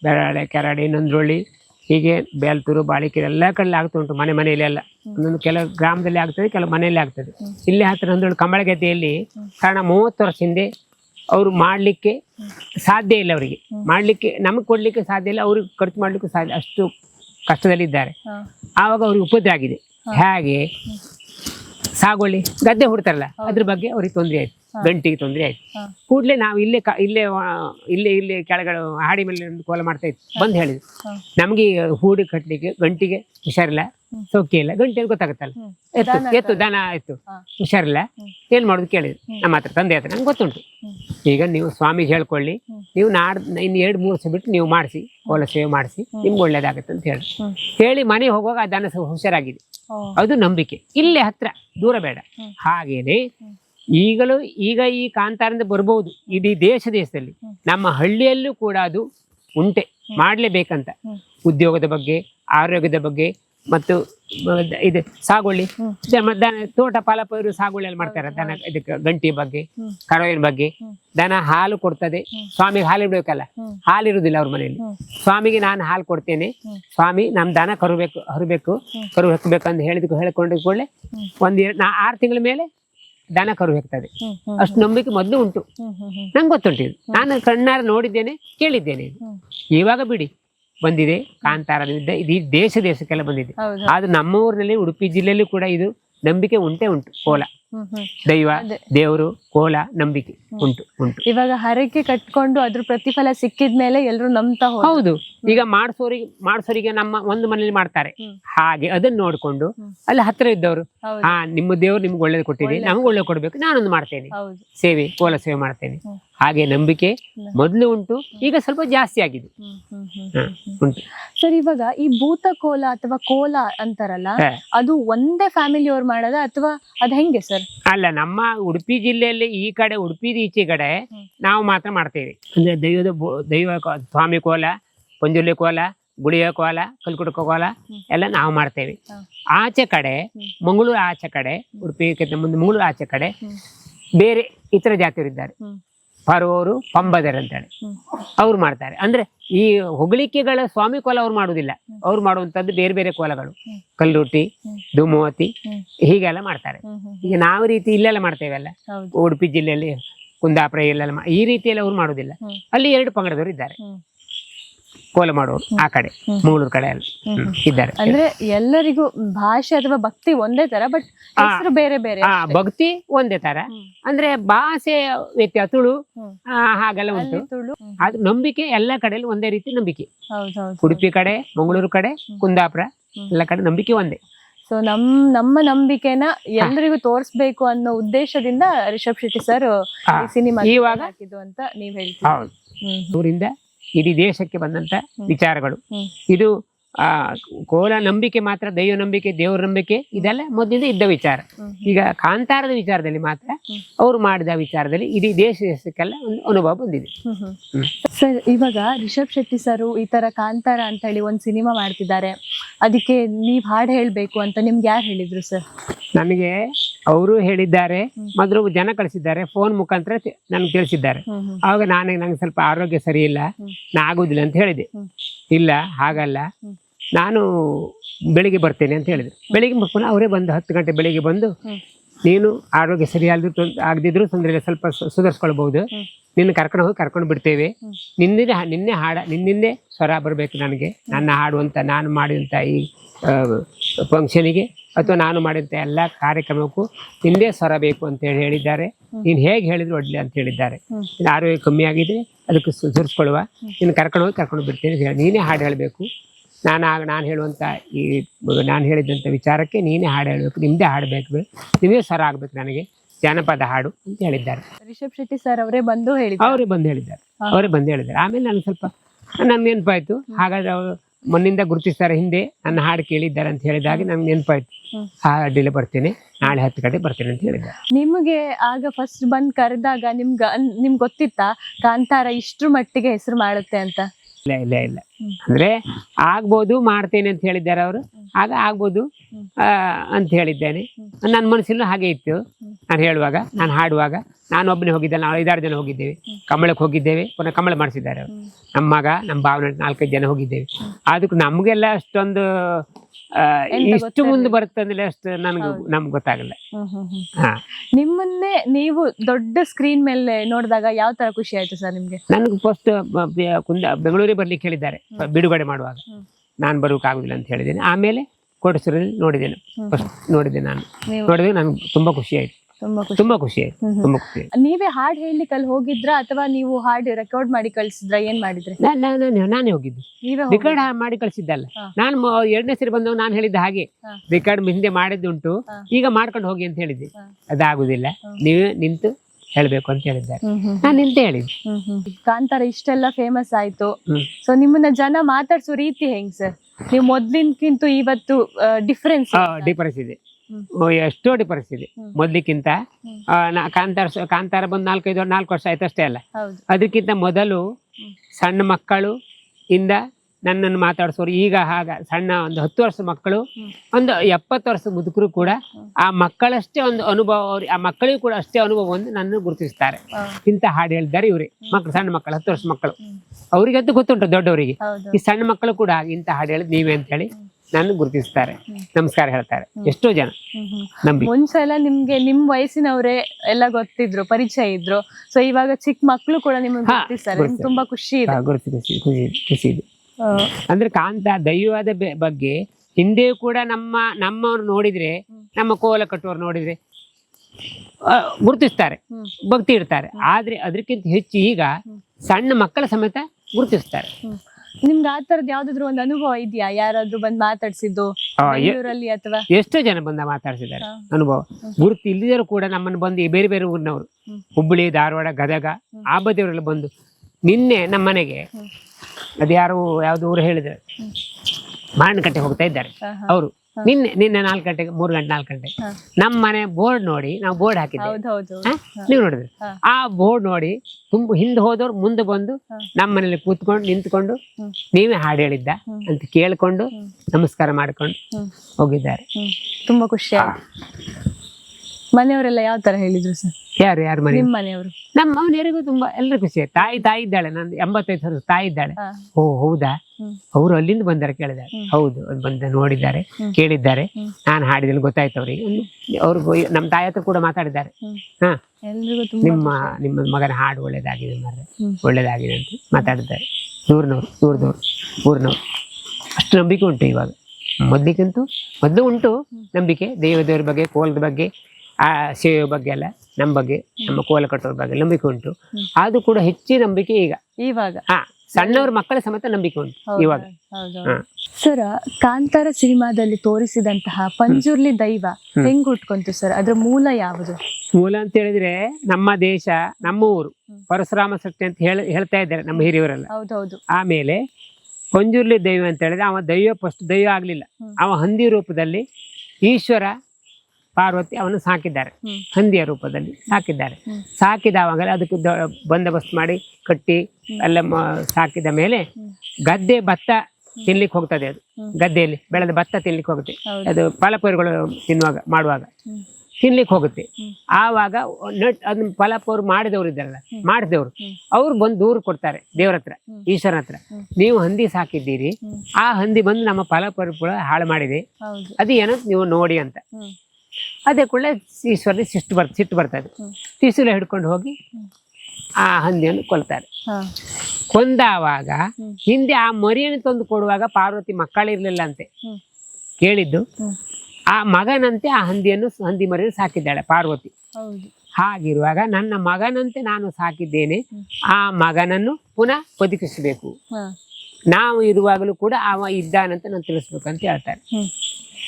ಬೆರಾಳೆ ಕೆರಡೆ ಕೆರಡಿ ನಂದ್ರೊಳ್ಳಿ ಹೀಗೆ ಬೇಲ್ತೂರು ಬಾಳಿಕೆರೆ ಎಲ್ಲ ಕಡೆ ಆಗ್ತಾ ಉಂಟು ಮನೆ ಮನೆಯಲ್ಲಿ ಎಲ್ಲ. ಒಂದೊಂದು ಕೆಲವು ಗ್ರಾಮದಲ್ಲಿ ಆಗ್ತದೆ ಕೆಲವು ಮನೆಯಲ್ಲಿ ಆಗ್ತದೆ. ಇಲ್ಲಿ ಹತ್ರ ಕಂಬಳ ಕಂಬಳಗದ್ದೆಯಲ್ಲಿ ಕಾರಣ ಮೂವತ್ತು ವರ್ಷ ಹಿಂದೆ ಅವರು ಮಾಡ್ಲಿಕ್ಕೆ ಸಾಧ್ಯ ಇಲ್ಲ ಅವರಿಗೆ. ಮಾಡಲಿಕ್ಕೆ ನಮಗೆ ಕೊಡಲಿಕ್ಕೆ ಸಾಧ್ಯ ಇಲ್ಲ ಅವ್ರಿಗೆ ಖರ್ಚು ಮಾಡ್ಲಿಕ್ಕೆ ಸಾಧ್ಯ ಅಷ್ಟು ಕಷ್ಟದಲ್ಲಿದ್ದಾರೆ. ಆವಾಗ ಅವ್ರಿಗೆ ಉಪದ್ರ ಆಗಿದೆ. ಹಾ. ಹೇಗೆ? ಸಾಗುವಳಿ ಗದ್ದೆ ಹುಡ್ತಾರಲ್ಲ ಅದ್ರ ಬಗ್ಗೆ ಅವ್ರಿಗೆ ತೊಂದರೆ ಆಯ್ತು. ಗಂಟಿಗೆ ತೊಂದರೆ ಆಯ್ತು. ಕೂಡ್ಲೆ ನಾವು ಇಲ್ಲೇ ಇಲ್ಲೇ ಇಲ್ಲೇ ಇಲ್ಲೇ ಕೆಳಗಡೆ ಹಾಡಿ ಮೇಲೆ ಒಂದು ಕೋಲ ಮಾಡ್ತಾ ಇತ್ತು ಬಂದು ಹೇಳಿದ್ರು. ನಮ್ಗೆ ಹೂಡಿ ಕಟ್ಲಿಕ್ಕೆ ಗಂಟಿಗೆ ಹುಷಾರಿಲ್ಲ. ಸೌಖ್ಯ ಇಲ್ಲ. ಗಂಟೆ ಅಂತ ಗೊತ್ತಾಗುತ್ತಲ್ಲ. ಎತ್ತು ಎತ್ತು ದನ ಆಯ್ತು. ಹುಷಾರಿಲ್ಲ. ಏನ್ ಮಾಡುದು ಕೇಳಿದ್ರು. ನಮ್ಮ ಹತ್ರ ತಂದೆ ಹತ್ರ ನಂಗೆ ಗೊತ್ತುಂಟು. ಈಗ ನೀವು ಸ್ವಾಮಿಗೆ ಹೇಳ್ಕೊಳ್ಳಿ. ನೀವು ನಾಡ್ ಇನ್ನು ಎರಡು ಮೂರು ವರ್ಷ ಬಿಟ್ಟು ನೀವು ಮಾಡಿಸಿ. ಕೋಲ ಸೇವೆ ಮಾಡಿಸಿ. ನಿಮ್ಗೆ ಒಳ್ಳೇದಾಗತ್ತೆ ಅಂತ ಹೇಳಿ. ಹೇಳಿ ಮನೆ ಹೋಗುವಾಗ ಆ ದನ ಹುಷಾರಾಗಿದೆ. ಅದು ನಂಬಿಕೆ. ಇಲ್ಲೇ ಹತ್ರ. ದೂರ ಬೇಡ. ಹಾಗೇನೆ ಈಗಲೂ ಈಗ ಈ ಕಾಂತಾರಿಂದ ಬರಬಹುದು ಇಡೀ ದೇಶ ದೇಶದಲ್ಲಿ. ನಮ್ಮ ಹಳ್ಳಿಯಲ್ಲೂ ಕೂಡ ಅದು ಉಂಟೆ. ಮಾಡಲೇಬೇಕಂತ. ಉದ್ಯೋಗದ ಬಗ್ಗೆ ಆರೋಗ್ಯದ ಬಗ್ಗೆ ಮತ್ತು ಇದು ಸಾಗುಳ್ಳಿ. ದನ ತೋಟ ಪಾಲಪರು ಸಾಗುಳಿಯಲ್ಲಿ ಮಾಡ್ತಾರೆ ದನ ಇದಕ್ಕೆ ಗಂಟಿ ಬಗ್ಗೆ ಕರೋಯಿನ ಬಗ್ಗೆ. ದನ ಹಾಲು ಕೊಡ್ತದೆ. ಸ್ವಾಮಿಗೆ ಹಾಲು ಇಡಬೇಕಲ್ಲ? ಹಾಲು ಇರುವುದಿಲ್ಲ ಅವ್ರ ಮನೆಯಲ್ಲಿ. ಸ್ವಾಮಿಗೆ ನಾನು ಹಾಲು ಕೊಡ್ತೇನೆ. ಸ್ವಾಮಿ ನಮ್ಮ ದನ ಕರುಬೇಕು ಹರಬೇಕು. ಕರು ಅಂತ ಹೇಳಿದ ಹೇಳಿಕೊಂಡು ಕೂಡಲೇ. ಒಂದ್ ಎರಡು ನಾ ಆರು ತಿಂಗಳ ಮೇಲೆ ದನ ಕರು ಹೆಕ್ತದೆ. ಅಷ್ಟು ನಂಬಿಕೆ ಮೊದಲು ಉಂಟು. ನಂಗೆ ಗೊತ್ತುಂಟು ಇದು. ನಾನು ಕಣ್ಣಾರ ನೋಡಿದ್ದೇನೆ ಕೇಳಿದ್ದೇನೆ. ಇವಾಗ ಬಿಡಿ. ಬಂದಿದೆ ಕಾಂತಾರದಿಂದ ಇದು ದೇಶ ದೇಶಕ್ಕೆಲ್ಲ ಬಂದಿದೆ ಆದ್ರೆ ನಮ್ಮ ಊರಿನಲ್ಲಿ ಉಡುಪಿ ಜಿಲ್ಲೆಯಲ್ಲೂ ಕೂಡ ಇದು ನಂಬಿಕೆ ಉಂಟೇ ಉಂಟು ಕೋಲ. ದೈವ. ದೇವರು ಕೋಲ ನಂಬಿಕೆ ಉಂಟು ಉಂಟು. ಇವಾಗ ಹರಕೆ ಕಟ್ಕೊಂಡು ಅದ್ರ ಪ್ರತಿಫಲ ಸಿಕ್ಕಿದ್ಮೇಲೆ ಎಲ್ಲರೂ ನಂಬ್ತಾ ಹೌದು. ಈಗ ಮಾಡ್ಸೋರಿಗೆ ಮಾಡ್ಸೋರಿಗೆ ನಮ್ಮ ಒಂದು ಮನೇಲಿ ಮಾಡ್ತಾರೆ. ಹಾಗೆ ಅದನ್ನ ನೋಡ್ಕೊಂಡು. ಅಲ್ಲಿ ಹತ್ರ ಇದ್ದವರು ಹಾ ನಿಮ್ಮ ದೇವ್ರು ನಿಮ್ಗೆ ಒಳ್ಳೇದು ಕೊಟ್ಟಿದೆ. ನಮ್ಗೆ ಒಳ್ಳೇದು ಕೊಡ್ಬೇಕು ನಾನೊಂದು ಮಾಡ್ತೇನೆ. ಸೇವೆ ಕೋಲ ಸೇವೆ ಮಾಡ್ತೇನೆ. ಹಾಗೆ ನಂಬಿಕೆ. ಮೊದಲು ಉಂಟು ಈಗ ಸ್ವಲ್ಪ ಜಾಸ್ತಿ ಆಗಿದೆ. ಸರ್ ಇವಾಗ ಈ ಭೂತ ಕೋಲ ಅಥವಾ ಕೋಲ ಅಂತಾರಲ್ಲ ಅದು ಒಂದೇ ಫ್ಯಾಮಿಲಿ ಅವ್ರು ಮಾಡೋದ ಅಥವಾ ಅದ್ ಹೆಂಗೆ ಸರ್ ಸರ್. ಅಲ್ಲ ನಮ್ಮ ಉಡುಪಿ ಜಿಲ್ಲೆಯಲ್ಲಿ ಈ ಕಡೆ ಉಡುಪಿ ಈಚೆ ಕಡೆ ನಾವು ಮಾತ್ರ ಮಾಡ್ತೇವೆ. ಅಂದ್ರೆ ದೈವದ ದೈವ ಸ್ವಾಮಿ ಕೋಲ ಪಂಜುಲಿ ಕೋಲ ಗುಳಿಯ ಕೋಲ ಕಲ್ಕುಟಕ ಕೋಲ ಎಲ್ಲ ನಾವು ಮಾಡ್ತೇವೆ. ಆಚೆ ಕಡೆ. ಮಂಗಳೂರು ಆಚೆ ಕಡೆ ಉಡುಪಿ ಮುಂದೆ ಮಂಗಳೂರು ಆಚೆ ಕಡೆ ಬೇರೆ ಇತರ ಜಾತಿಯರಿದ್ದಾರೆ ಪರೋರು ಪಂಬದರ್ ಅಂತೇಳಿ. ಹೇಳಿ ಅವ್ರು ಮಾಡ್ತಾರೆ. ಅಂದ್ರೆ ಈ ಹೊಗಳಿಕೆಗಳ ಸ್ವಾಮಿ ಕೋಲ ಅವ್ರು ಮಾಡುವುದಿಲ್ಲ. ಅವ್ರು ಮಾಡುವಂತದ್ದು ಬೇರೆ ಬೇರೆ ಕೋಲಗಳು. ಕಲ್ಲುಟಿ ಕಲ್ಲುಟ್ಟಿ. ಧೂಮವತಿ ಹ್ಮ್. ಹೀಗೆಲ್ಲ ಮಾಡ್ತಾರೆ. ಈಗ ನಾವು ರೀತಿ ಇಲ್ಲೆಲ್ಲ ಮಾಡ್ತೇವಲ್ಲ? ಅಲ್ಲ ಉಡುಪಿ ಜಿಲ್ಲೆಯಲ್ಲಿ ಕುಂದಾಪುರ ಇಲ್ಲೆಲ್ಲ ಈ ರೀತಿಯಲ್ಲಿ ಅವ್ರು ಮಾಡುವುದಿಲ್ಲ ಅಲ್ಲಿ ಎರಡು ಪಂಗಡದವರು ಇದ್ದಾರೆ. ಕೋಲ ಮಾಡುವವರು ಆ ಕಡೆ. ಮಂಗಳೂರು ಕಡೆ ಎಲ್ಲ ಹ್ಮ್. ಇದ್ದಾರೆ. ಅಂದ್ರೆ ಎಲ್ಲರಿಗೂ ಭಾಷೆ ಅಥವಾ ಭಕ್ತಿ ಒಂದೇ ತರ ಬಟ್ ಹೆಸರು ಬೇರೆ ಬೇರೆ ಭಕ್ತಿ ಒಂದೇ ತರ. ಅಂದ್ರೆ ಭಾಷೆ ವ್ಯತ್ಯಾಸ ತುಳು ಹಾಗೆಲ್ಲ ಉಂಟು. ಅದು ನಂಬಿಕೆ ಎಲ್ಲ ಕಡೆಯಲ್ಲಿ ಒಂದೇ ರೀತಿ ನಂಬಿಕೆ. ಉಡುಪಿ ಕಡೆ ಮಂಗಳೂರು ಕಡೆ ಕುಂದಾಪುರ. ಎಲ್ಲ ಕಡೆ ನಂಬಿಕೆ ಒಂದೇ. ಸೊ ನಮ್ ನಮ್ಮ ನಂಬಿಕೆನ ಎಲ್ಲರಿಗೂ ತೋರಿಸ್ಬೇಕು ಅನ್ನೋ ಉದ್ದೇಶದಿಂದ ರಿಷಬ್ ಶೆಟ್ಟಿ ಸರ್ ಸಿನಿಮಾ ಇವಾಗ- ಹಾಕಿದ್ದು ಅಂತ ನೀವ್ ಅವರಿಂದ ಇಡೀ ದೇಶಕ್ಕೆ ಬಂದಂತ ವಿಚಾರಗಳು. ಇದು ಆ ಕೋಲ ನಂಬಿಕೆ ಮಾತ್ರ ದೈವ ನಂಬಿಕೆ ದೇವರ ನಂಬಿಕೆ ಇದೆಲ್ಲ ಮೊದಲಿಂದ ಇದ್ದ ವಿಚಾರ. ಈಗ ಕಾಂತಾರದ ವಿಚಾರದಲ್ಲಿ ಮಾತ್ರ ಅವ್ರು ಮಾಡಿದ ವಿಚಾರದಲ್ಲಿ ಇಡೀ ದೇಶ ದೇಶಕ್ಕೆಲ್ಲ ಒಂದು ಅನುಭವ ಬಂದಿದೆ. ಸರ್ ಇವಾಗ ರಿಷಬ್ ಶೆಟ್ಟಿ ಸರ್ ಈ ತರ ಕಾಂತಾರ ಅಂತ ಹೇಳಿ ಒಂದು ಸಿನಿಮಾ ಮಾಡ್ತಿದ್ದಾರೆ. ಅದಕ್ಕೆ ನೀವ್ ಹಾಡ್ ಹೇಳ್ಬೇಕು ಅಂತ ನಿಮ್ಗೆ ಯಾರು ಹೇಳಿದ್ರು ಸರ್? ನನಗೆ ಅವರು ಹೇಳಿದ್ದಾರೆ. ಮೊದಲು ಜನ ಕಳಿಸಿದ್ದಾರೆ ಫೋನ್ ಮುಖಾಂತರ ನನಗೆ ತಿಳಿಸಿದ್ದಾರೆ. ಆವಾಗ ನಾನು ನಂಗೆ ಸ್ವಲ್ಪ ಆರೋಗ್ಯ ಸರಿ ಇಲ್ಲ. ನಾ ಆಗುದಿಲ್ಲ ಅಂತ ಹೇಳಿದೆ. ಇಲ್ಲ ಹಾಗಲ್ಲ. ನಾನು ಬೆಳಿಗ್ಗೆ ಬರ್ತೇನೆ ಅಂತ ಹೇಳಿದ್ರು ಬೆಳಿಗ್ಗೆ ಪುನಃ ಅವರೇ ಬಂದು ಹತ್ತು ಗಂಟೆ ಬೆಳಿಗ್ಗೆ ಬಂದು ನೀನು ಆರೋಗ್ಯ ಸರಿ ಆಗದಿದ್ರು ಆಗದಿದ್ರು ತೊಂದರೆ ಇಲ್ಲ ಸ್ವಲ್ಪ ಸುಧಾರಿಸ್ಕೊಳ್ಬಹುದು. ನಿನ್ನ ಕರ್ಕೊಂಡು ಹೋಗಿ ಕರ್ಕೊಂಡು ಬಿಡ್ತೇವೆ. ನಿನ್ನೆ ನಿನ್ನೆ ಹಾಡ ನಿನ್ನಿಂದೆ ಸ್ವರ ಬರಬೇಕು ನನಗೆ. ನನ್ನ ಹಾಡುವಂತ ನಾನು ಮಾಡಿದಂಥ ಈ ಫಂಕ್ಷನಿಗೆ ಅಥವಾ ನಾನು ಮಾಡಿದಂಥ ಎಲ್ಲ ಕಾರ್ಯಕ್ರಮಕ್ಕೂ ನಿಂದೇ ಸ್ವರ ಬೇಕು ಅಂತ ಹೇಳಿ ಹೇಳಿದ್ದಾರೆ. ನೀನು ಹೇಗೆ ಹೇಳಿದ್ರು ಒಡ್ಲಿ ಅಂತ ಹೇಳಿದ್ದಾರೆ. ನೀನು ಆರೋಗ್ಯ ಕಮ್ಮಿ ಆಗಿದೆ ಅದಕ್ಕೆ ಸುಧರಿಸ್ಕೊಳ್ಳುವ ನೀನು ಕರ್ಕೊಂಡು ಹೋಗಿ ಕರ್ಕೊಂಡು ಬಿಡ್ತೇನೆ ಹೇಳಿ ನೀನೇ ಹಾಡು ಹೇಳಬೇಕು. ನಾನು ಆಗ ನಾನು ಹೇಳುವಂಥ ಈ ನಾನು ಹೇಳಿದಂಥ ವಿಚಾರಕ್ಕೆ ನೀನೇ ಹಾಡು ಹೇಳಬೇಕು ನಿಮ್ಮದೇ ಹಾಡಬೇಕು ನಿಮಗೆ ಸ್ವರ ಆಗಬೇಕು ನನಗೆ. ಜಾನಪದ ಹಾಡು ಅಂತ ಹೇಳಿದ್ದಾರೆ. ರಿಷಬ್ ಶೆಟ್ಟಿ ಸರ್ ಅವರೇ ಬಂದು ಹೇಳಿದ್ದಾರೆ. ಅವರೇ ಬಂದು ಹೇಳಿದ್ದಾರೆ. ಅವರೇ ಬಂದು ಹೇಳಿದ್ದಾರೆ. ಆಮೇಲೆ ನಾನು ಸ್ವಲ್ಪ ನನ್ಗೆ ನೆನಪಾಯಿತು ಹಾಗಾದ್ರೆ ಅವರು ಮೊನ್ನಿಂದ ಗುರುತಿಸ್ತಾರೆ ಹಿಂದೆ ನನ್ನ ಹಾಡು ಕೇಳಿದ್ದಾರೆ ಅಂತ ಹೇಳಿದಾಗ ನಂಗೆ ನೆನಪಾಯ್ತು. ಆ ಅಡ್ಡಿಲ್ಲ ಬರ್ತೇನೆ. ನಾಳೆ ಹತ್ತು ಗಂಟೆ ಬರ್ತೇನೆ ಅಂತ ಹೇಳಿದ್ದಾರೆ. ನಿಮಗೆ ಆಗ ಫಸ್ಟ್ ಬಂದ್ ಕರೆದಾಗ ನಿಮ್ಗೆ ನಿಮ್ಗೆ ಗೊತ್ತಿತ್ತಾ? ಕಾಂತಾರ ಇಷ್ಟ್ರ ಮಟ್ಟಿಗೆ ಹೆಸರು ಮಾಡುತ್ತೆ ಅಂತ? ಇಲ್ಲ ಇಲ್ಲ ಇಲ್ಲ. ಅಂದ್ರೆ ಆಗ್ಬೋದು ಮಾಡ್ತೇನೆ ಅಂತ ಹೇಳಿದ್ದಾರೆ ಅವರು. ಆಗ ಆಗ್ಬೋದು ಆ, ಅಂತ ಹೇಳಿದ್ದೇನೆ. ನನ್ನ ಮನಸ್ಸಿನ ಹಾಗೆ ಇತ್ತು. ನಾನು ಹೇಳುವಾಗ ನಾನು ಹಾಡುವಾಗ ನಾನು ಒಬ್ಬನೇ ಹೋಗಿದ್ದೆ ನಾವು ಐದಾರು ಜನ ಹೋಗಿದ್ದೇವೆ. ಕಮಳಕ್ಕೆ ಹೋಗಿದ್ದೇವೆ ಪುನಃ ಕಮಳ ಮಾಡಿಸಿದ್ದಾರೆ ಅವರು. ನಮ್ಮ ಮಗ ನಮ್ಮ ಭಾವನೆ ನಾಲ್ಕೈದು ಜನ ಹೋಗಿದ್ದೇವೆ. ಅದಕ್ಕೆ ನಮಗೆಲ್ಲ ಅಷ್ಟೊಂದು ಎಷ್ಟು ಮುಂದೆ ಬರುತ್ತೆ ಅಂದ್ರೆ ಅಷ್ಟು ನನಗೆ. ನಮ್ಗೆ ಗೊತ್ತಾಗಲ್ಲ. ನಿಮ್ಮನ್ನೇ ನೀವು ದೊಡ್ಡ ಸ್ಕ್ರೀನ್ ಮೇಲೆ ನೋಡಿದಾಗ ಯಾವ ತರ ಖುಷಿ ಆಯ್ತು ಸರ್ ನಿಮ್ಗೆ? ನನಗೆ ಫಸ್ಟ್ ಕುಂದ ಬೆಂಗಳೂರಿಗೆ ಬರ್ಲಿಕ್ಕೆ ಹೇಳಿದ್ದಾರೆ. ಬಿಡುಗಡೆ ಮಾಡುವಾಗ. ನಾನು ಬರೋಕ್ಕಾಗುದಿಲ್ಲ ಅಂತ ಹೇಳಿದ್ದೇನೆ. ಆಮೇಲೆ ಕೋಟೇಶ್ವರಲ್ಲಿ ನೋಡಿದ್ದೇನೆ. ಫಸ್ಟ್ ನೋಡಿದೆ ನಾನು. ನೋಡಿದ್ರೆ ನನಗೆ ತುಂಬಾ ಖುಷಿ ಆಯ್ತು. ತುಂಬಾ ಖುಷಿ. ಆಯ್ತು. ತುಂಬಾ ಖುಷಿ ನೀವೇ ಹಾಡು ಹೇಳಲಿಕ್ಕೆ ಅಲ್ಲಿ ಹೋಗಿದ್ರಾ ಅಥವಾ ನೀವು ಹಾಡು ರೆಕಾರ್ಡ್ ಮಾಡಿ ಕಳಿಸಿದ್ರ? ಏನ್ ಮಾಡಿದ್ರಿ? ನಾನ್- ನಾನ್- ಹೋಗಿದ್ದು. ರೆಕಾರ್ಡ್ ಮಾಡಿ ಕಳಿಸಿದ್ದಲ್ಲ. ನಾನು ಎರಡನೇ ಸರಿ ಬಂದವ ನಾನು ಹೇಳಿದ್ದ ಹಾಗೆ ರೆಕಾರ್ಡ್ ಹಿಂದೆ ಮಾಡಿದ್ದುಂಟು. ಈಗ ಮಾಡ್ಕೊಂಡು ಹೋಗಿ ಅಂತ ಹೇಳಿದ್ದೆ. ಅದಾಗುದಿಲ್ಲ. ನೀವು ನಿಂತು ಹೇಳ್ಬೇಕು ಅಂತ ಹೇಳಿದ್ದಾರೆ. ನಾನು ಎಂತ ಹೇಳಿದ್ದೆ. ಕಾಂತಾರ ಇಷ್ಟೆಲ್ಲ ಫೇಮಸ್ ಆಯ್ತು. ಸೊ ನಿಮ್ಮನ್ನ ಜನ ಮಾತಾಡ್ಸೋ ರೀತಿ ಹೆಂಗ್ ಸರ್ ನೀವು ಮೊದ್ಲಿನ್ಕಿಂತ ಇವತ್ತು ಡಿಫ್ರೆನ್ಸ್ ಡಿಫರೆನ್ಸ್ ಇದೆ. ಎಷ್ಟೋ ಡಿಫರೆನ್ಸ್ ಇದೆ. ಮೊದ್ಲಿಕ್ಕಿಂತ. ಕಾಂತಾರ ಕಾಂತಾರ ಬಂದು ನಾಲ್ಕೈದು ನಾಲ್ಕು ವರ್ಷ ಆಯ್ತು ಅಷ್ಟೇ ಅಲ್ಲ ಅದಕ್ಕಿಂತ ಮೊದಲು ಸಣ್ಣ ಮಕ್ಕಳು ಇಂದ ನನ್ನನ್ನು ಮಾತಾಡಿಸೋರು. ಈಗ ಹಾಗ ಸಣ್ಣ ಒಂದು ಹತ್ತು ವರ್ಷ ಮಕ್ಕಳು ಒಂದು ಎಪ್ಪತ್ತು ವರ್ಷ ಮುದುಕರು ಕೂಡ ಆ ಮಕ್ಕಳಷ್ಟೇ ಒಂದು ಅನುಭವ ಅವ್ರಿ ಆ ಮಕ್ಕಳಿಗೂ ಕೂಡ ಅಷ್ಟೇ ಅನುಭವ ಒಂದು ನನ್ನ ಗುರುತಿಸ್ತಾರೆ. ಇಂತ ಇಂಥ ಹಾಡು ಹೇಳಿದ್ದಾರೆ ಇವ್ರಿ ಮಕ್ಕಳು ಸಣ್ಣ ಮಕ್ಕಳು ಹತ್ತು ವರ್ಷ ಮಕ್ಕಳು. ಅವ್ರಿಗಂತೂ ಗೊತ್ತುಂಟು ದೊಡ್ಡವರಿಗೆ. ಈ ಸಣ್ಣ ಮಕ್ಕಳು ಕೂಡ ಇಂಥ ಹಾಡು ಹೇಳಿದ್ ನೀವೇ ಅಂತ ಹೇಳಿ ನನ್ನ ಗುರುತಿಸ್ತಾರೆ. ನಮಸ್ಕಾರ ಹೇಳ್ತಾರೆ. ಎಷ್ಟೋ ಜನ. ಒಂದ್ಸಲ. ನಂಬಿ ನಿಮ್ಗೆ ನಿಮ್ ವಯಸ್ಸಿನವರೇ ಎಲ್ಲ ಗೊತ್ತಿದ್ರು ಪರಿಚಯ ಇದ್ರು. ಸೊ ಇವಾಗ ಚಿಕ್ಕ ಮಕ್ಕಳು ಕೂಡ ನಿಮ್ಗೆ ತುಂಬಾ ಖುಷಿ ಇದೆ ಖುಷಿ ಇದೆ. ಅಂದ್ರೆ ಕಾಂತ ದೈವದ ಬಗ್ಗೆ ಹಿಂದೆಯೂ ಕೂಡ ನಮ್ಮ ನಮ್ಮವ್ರು ನೋಡಿದ್ರೆ ನಮ್ಮ ಕೋಲ ಕಟ್ಟುವವ್ರು ನೋಡಿದ್ರೆ ಗುರುತಿಸ್ತಾರೆ ಭಕ್ತಿ ಇಡ್ತಾರೆ. ಆದ್ರೆ ಅದಕ್ಕಿಂತ ಹೆಚ್ಚು ಈಗ ಸಣ್ಣ ಮಕ್ಕಳ ಸಮೇತ ಗುರುತಿಸ್ತಾರೆ. ನಿಮ್ಗೆ ಆ ತರದ್ ಯಾವ್ದಾದ್ರು ಒಂದು ಅನುಭವ ಇದೆಯಾ? ಯಾರಾದ್ರೂ ಬಂದ್ ಮಾತಾಡಿಸಿದ್ದು ಅಥವಾ? ಎಷ್ಟೋ ಜನ ಬಂದ ಮಾತಾಡಿಸಿದ್ದಾರೆ ಅನುಭವ. ಗುರುತಿ ಇಲ್ಲಿದರೂ ಕೂಡ ನಮ್ಮನ್ನು ಬಂದು ಬೇರೆ ಬೇರೆ ಊರಿನವರು. ಹುಬ್ಬಳ್ಳಿ ಧಾರವಾಡ ಗದಗ. ಆ ಬದಿಯವರೆಲ್ಲ ಬಂದು ನಿನ್ನೆ ನಮ್ಮ ಮನೆಗೆ ಹ್ಮ್. ಅದು ಯಾರು ಯಾವ್ದು ಊರು ಹೇಳಿದ್ರೆ. ಹ್ಮ್. ಮಾವಿನಕಟ್ಟೆ ಹೋಗ್ತಾ ಇದ್ದಾರೆ. ಅವರು. ನಿನ್ನೆ ನಿನ್ನೆ ನಾಲ್ಕು ಗಂಟೆಗೆ ಮೂರು ಗಂಟೆ ನಾಲ್ಕು ಗಂಟೆ. ನಮ್ಮ ಮನೆ ಬೋರ್ಡ್ ನೋಡಿ ನಾವು ಬೋರ್ಡ್ ಹಾಕಿದ್ದೆ? ನೀವು ನೋಡಿದ್ರಿ? ಆ ಬೋರ್ಡ್ ನೋಡಿ ತುಂಬ ಹಿಂದೆ ಹೋದವ್ರು ಮುಂದೆ ಬಂದು. ನಮ್ಮ ಮನೇಲಿ ಕೂತ್ಕೊಂಡು ನಿಂತ್ಕೊಂಡು ನೀವೇ ಹಾಡು ಹೇಳಿದ್ದ ಅಂತ ಕೇಳ್ಕೊಂಡು ನಮಸ್ಕಾರ ಮಾಡ್ಕೊಂಡು ಹೋಗಿದ್ದಾರೆ. ತುಂಬಾ ಖುಷಿ ಮನೆಯವರೆಲ್ಲ ಯಾವ ತರ ಹೇಳಿದ್ರು ಸರ್? ಯಾರು ಯಾರು ಮನೆ ನಿಮ್ಮ ಮನೆಯವರು. ನಮ್ಮ ಮನೆಯವರಿಗೂ ತುಂಬಾ ಎಲ್ಲರೂ ಖುಷಿ ಆಯ್ತು. ತಾಯಿ ತಾಯಿ ಇದ್ದಾಳೆ ನಂದು ಎಂಬತ್ತೈದು ವರ್ಷ ತಾಯಿ ಇದ್ದಾಳೆ. ಓ ಹೌದಾ. ಅವರು ಅಲ್ಲಿಂದ ಬಂದಾರೆ ಕೇಳಿದ್ದಾರೆ ಹೌದು ಬಂದ ನೋಡಿದ್ದಾರೆ. ಕೇಳಿದ್ದಾರೆ. ನಾನು ಹಾಡಿದಲ್ಲಿ ಗೊತ್ತಾಯ್ತು ಅವರಿಗೆ. ಅವ್ರಿಗೂ ನಮ್ಮ ತಾಯಿ ಹತ್ರ ಕೂಡ ಮಾತಾಡಿದ್ದಾರೆ. ಹಾ. ನಿಮ್ಮ ನಿಮ್ಮ ಮಗನ ಹಾಡು ಒಳ್ಳೇದಾಗಿದೆ ಮಾರ್ರೆ. ಒಳ್ಳೇದಾಗಿದೆ ಅಂತ ಮಾತಾಡಿದ್ದಾರೆ. ದೂರನವ್ರು ದೂರದವ್ರು ಊರ್ನವ್ರು ಅಷ್ಟು ನಂಬಿಕೆ ಉಂಟು ಇವಾಗ. ಮೊದ್ಲಿಗಂತೂ ಮೊದಲು ಉಂಟು ನಂಬಿಕೆ. ದೇವದೇವ್ರ ಬಗ್ಗೆ ಕೋಲದ ಬಗ್ಗೆ. ಆ ಸೇವೆ ಬಗ್ಗೆ ಎಲ್ಲ ನಮ್ಮ ಬಗ್ಗೆ ನಮ್ಮ ಕೋಲ ಕಟ್ಟೋರ ಬಗ್ಗೆ ನಂಬಿಕೆ ಉಂಟು. ಅದು ಕೂಡ ಹೆಚ್ಚಿನ ನಂಬಿಕೆ ಈಗ. ಇವಾಗ? ಹಾ ಸಣ್ಣವ್ರ ಮಕ್ಕಳ ಸಮೇತ ನಂಬಿಕೆ ಉಂಟು ಇವಾಗ. ಸರ್ ಕಾಂತಾರ ಸಿನಿಮಾದಲ್ಲಿ ತೋರಿಸಿದಂತಹ ಪಂಜುರ್ಲಿ ದೈವ ಹೆಂಗ್ ಹುಟ್ಕೊಂತು ಸರ್? ಅದ್ರ ಮೂಲ ಯಾವುದು? ಮೂಲ ಅಂತ ಹೇಳಿದ್ರೆ ನಮ್ಮ ದೇಶ ನಮ್ಮ ಊರು ಪರಶುರಾಮ ಶಕ್ತಿ ಅಂತ ಹೇಳ ಹೇಳ್ತಾ ಇದ್ದಾರೆ ನಮ್ಮ ಹಿರಿಯವರೆಲ್ಲ. ಹೌದೌದು. ಆಮೇಲೆ ಪಂಜುರ್ಲಿ ದೈವ ಅಂತ ಹೇಳಿದ್ರೆ ಅವ ದೈವ ಫಸ್ಟ್ ದೈವ ಆಗ್ಲಿಲ್ಲ. ಅವ ಹಂದಿ ರೂಪದಲ್ಲಿ ಈಶ್ವರ ಪಾರ್ವತಿ ಅವನು ಸಾಕಿದ್ದಾರೆ. ಹಂದಿಯ ರೂಪದಲ್ಲಿ ಸಾಕಿದ್ದಾರೆ ಸಾಕಿದ ಸಾಕಿದವಾಗಲೇ ಅದಕ್ಕೆ ಬಂದೋಬಸ್ತ್ ಮಾಡಿ ಕಟ್ಟಿ ಅಲ್ಲ ಎಲ್ಲ ಸಾಕಿದ ಮೇಲೆ. ಗದ್ದೆ ಭತ್ತ ತಿನ್ಲಿಕ್ಕೆ ಹೋಗ್ತದೆ ಅದು. ಗದ್ದೆಯಲ್ಲಿ ಬೆಳೆದ ಭತ್ತ ತಿನ್ಲಿಕ್ಕೆ ಹೋಗುತ್ತೆ ಅದು ಫಲಪೂರಿಗಳು ತಿನ್ನುವಾಗ ಮಾಡುವಾಗ. ತಿನ್ಲಿಕ್ಕೆ ಹೋಗುತ್ತೆ. ಆವಾಗ ನಟ್ ಅದನ್ನ ಫಲಪೂರು ಮಾಡಿದವರು ಇದ್ದಾರಲ್ಲ. ಮಾಡಿದವರು. ಅವ್ರು ಬಂದು ದೂರು ಕೊಡ್ತಾರೆ ದೇವ್ರ ಹತ್ರ. ಈಶ್ವರನ ಹತ್ರ. ನೀವು ಹಂದಿ ಸಾಕಿದ್ದೀರಿ. ಆ ಹಂದಿ ಬಂದು ನಮ್ಮ ಫಲಪೂರು ಹಾಳು ಮಾಡಿದೆ ಅದು ಏನೋ ನೀವು ನೋಡಿ ಅಂತ. ಅದೇ ಕೂಡಲೇ ಈಶ್ವರ ಸಿಟ್ಟು ಬರ್ ಸಿಟ್ಟು ಬರ್ತದೆ. ತ್ರಿಶೂಲ ಹಿಡ್ಕೊಂಡು ಹೋಗಿ ಆ ಹಂದಿಯನ್ನು ಕೊಲ್ತಾರೆ. ಕೊಂದಾವಾಗ ಹಿಂದೆ ಆ ಮರಿಯನ್ನು ತಂದು ಕೊಡುವಾಗ ಪಾರ್ವತಿ ಮಕ್ಕಳಿರ್ಲಿಲ್ಲ ಅಂತೆ ಕೇಳಿದ್ದು. ಆ ಮಗನಂತೆ ಆ ಹಂದಿಯನ್ನು ಹಂದಿ ಮರಿಯನ್ನು ಸಾಕಿದ್ದಾಳೆ ಪಾರ್ವತಿ. ಹಾಗಿರುವಾಗ ನನ್ನ ಮಗನಂತೆ ನಾನು ಸಾಕಿದ್ದೇನೆ. ಆ ಮಗನನ್ನು ಪುನಃ ಬದುಕಿಸಬೇಕು. ನಾವು ಇರುವಾಗಲೂ ಕೂಡ ಅವ ಇದ್ದಾನಂತ ನಾನು ತಿಳಿಸ್ಬೇಕು ಅಂತ ಹೇಳ್ತಾರೆ.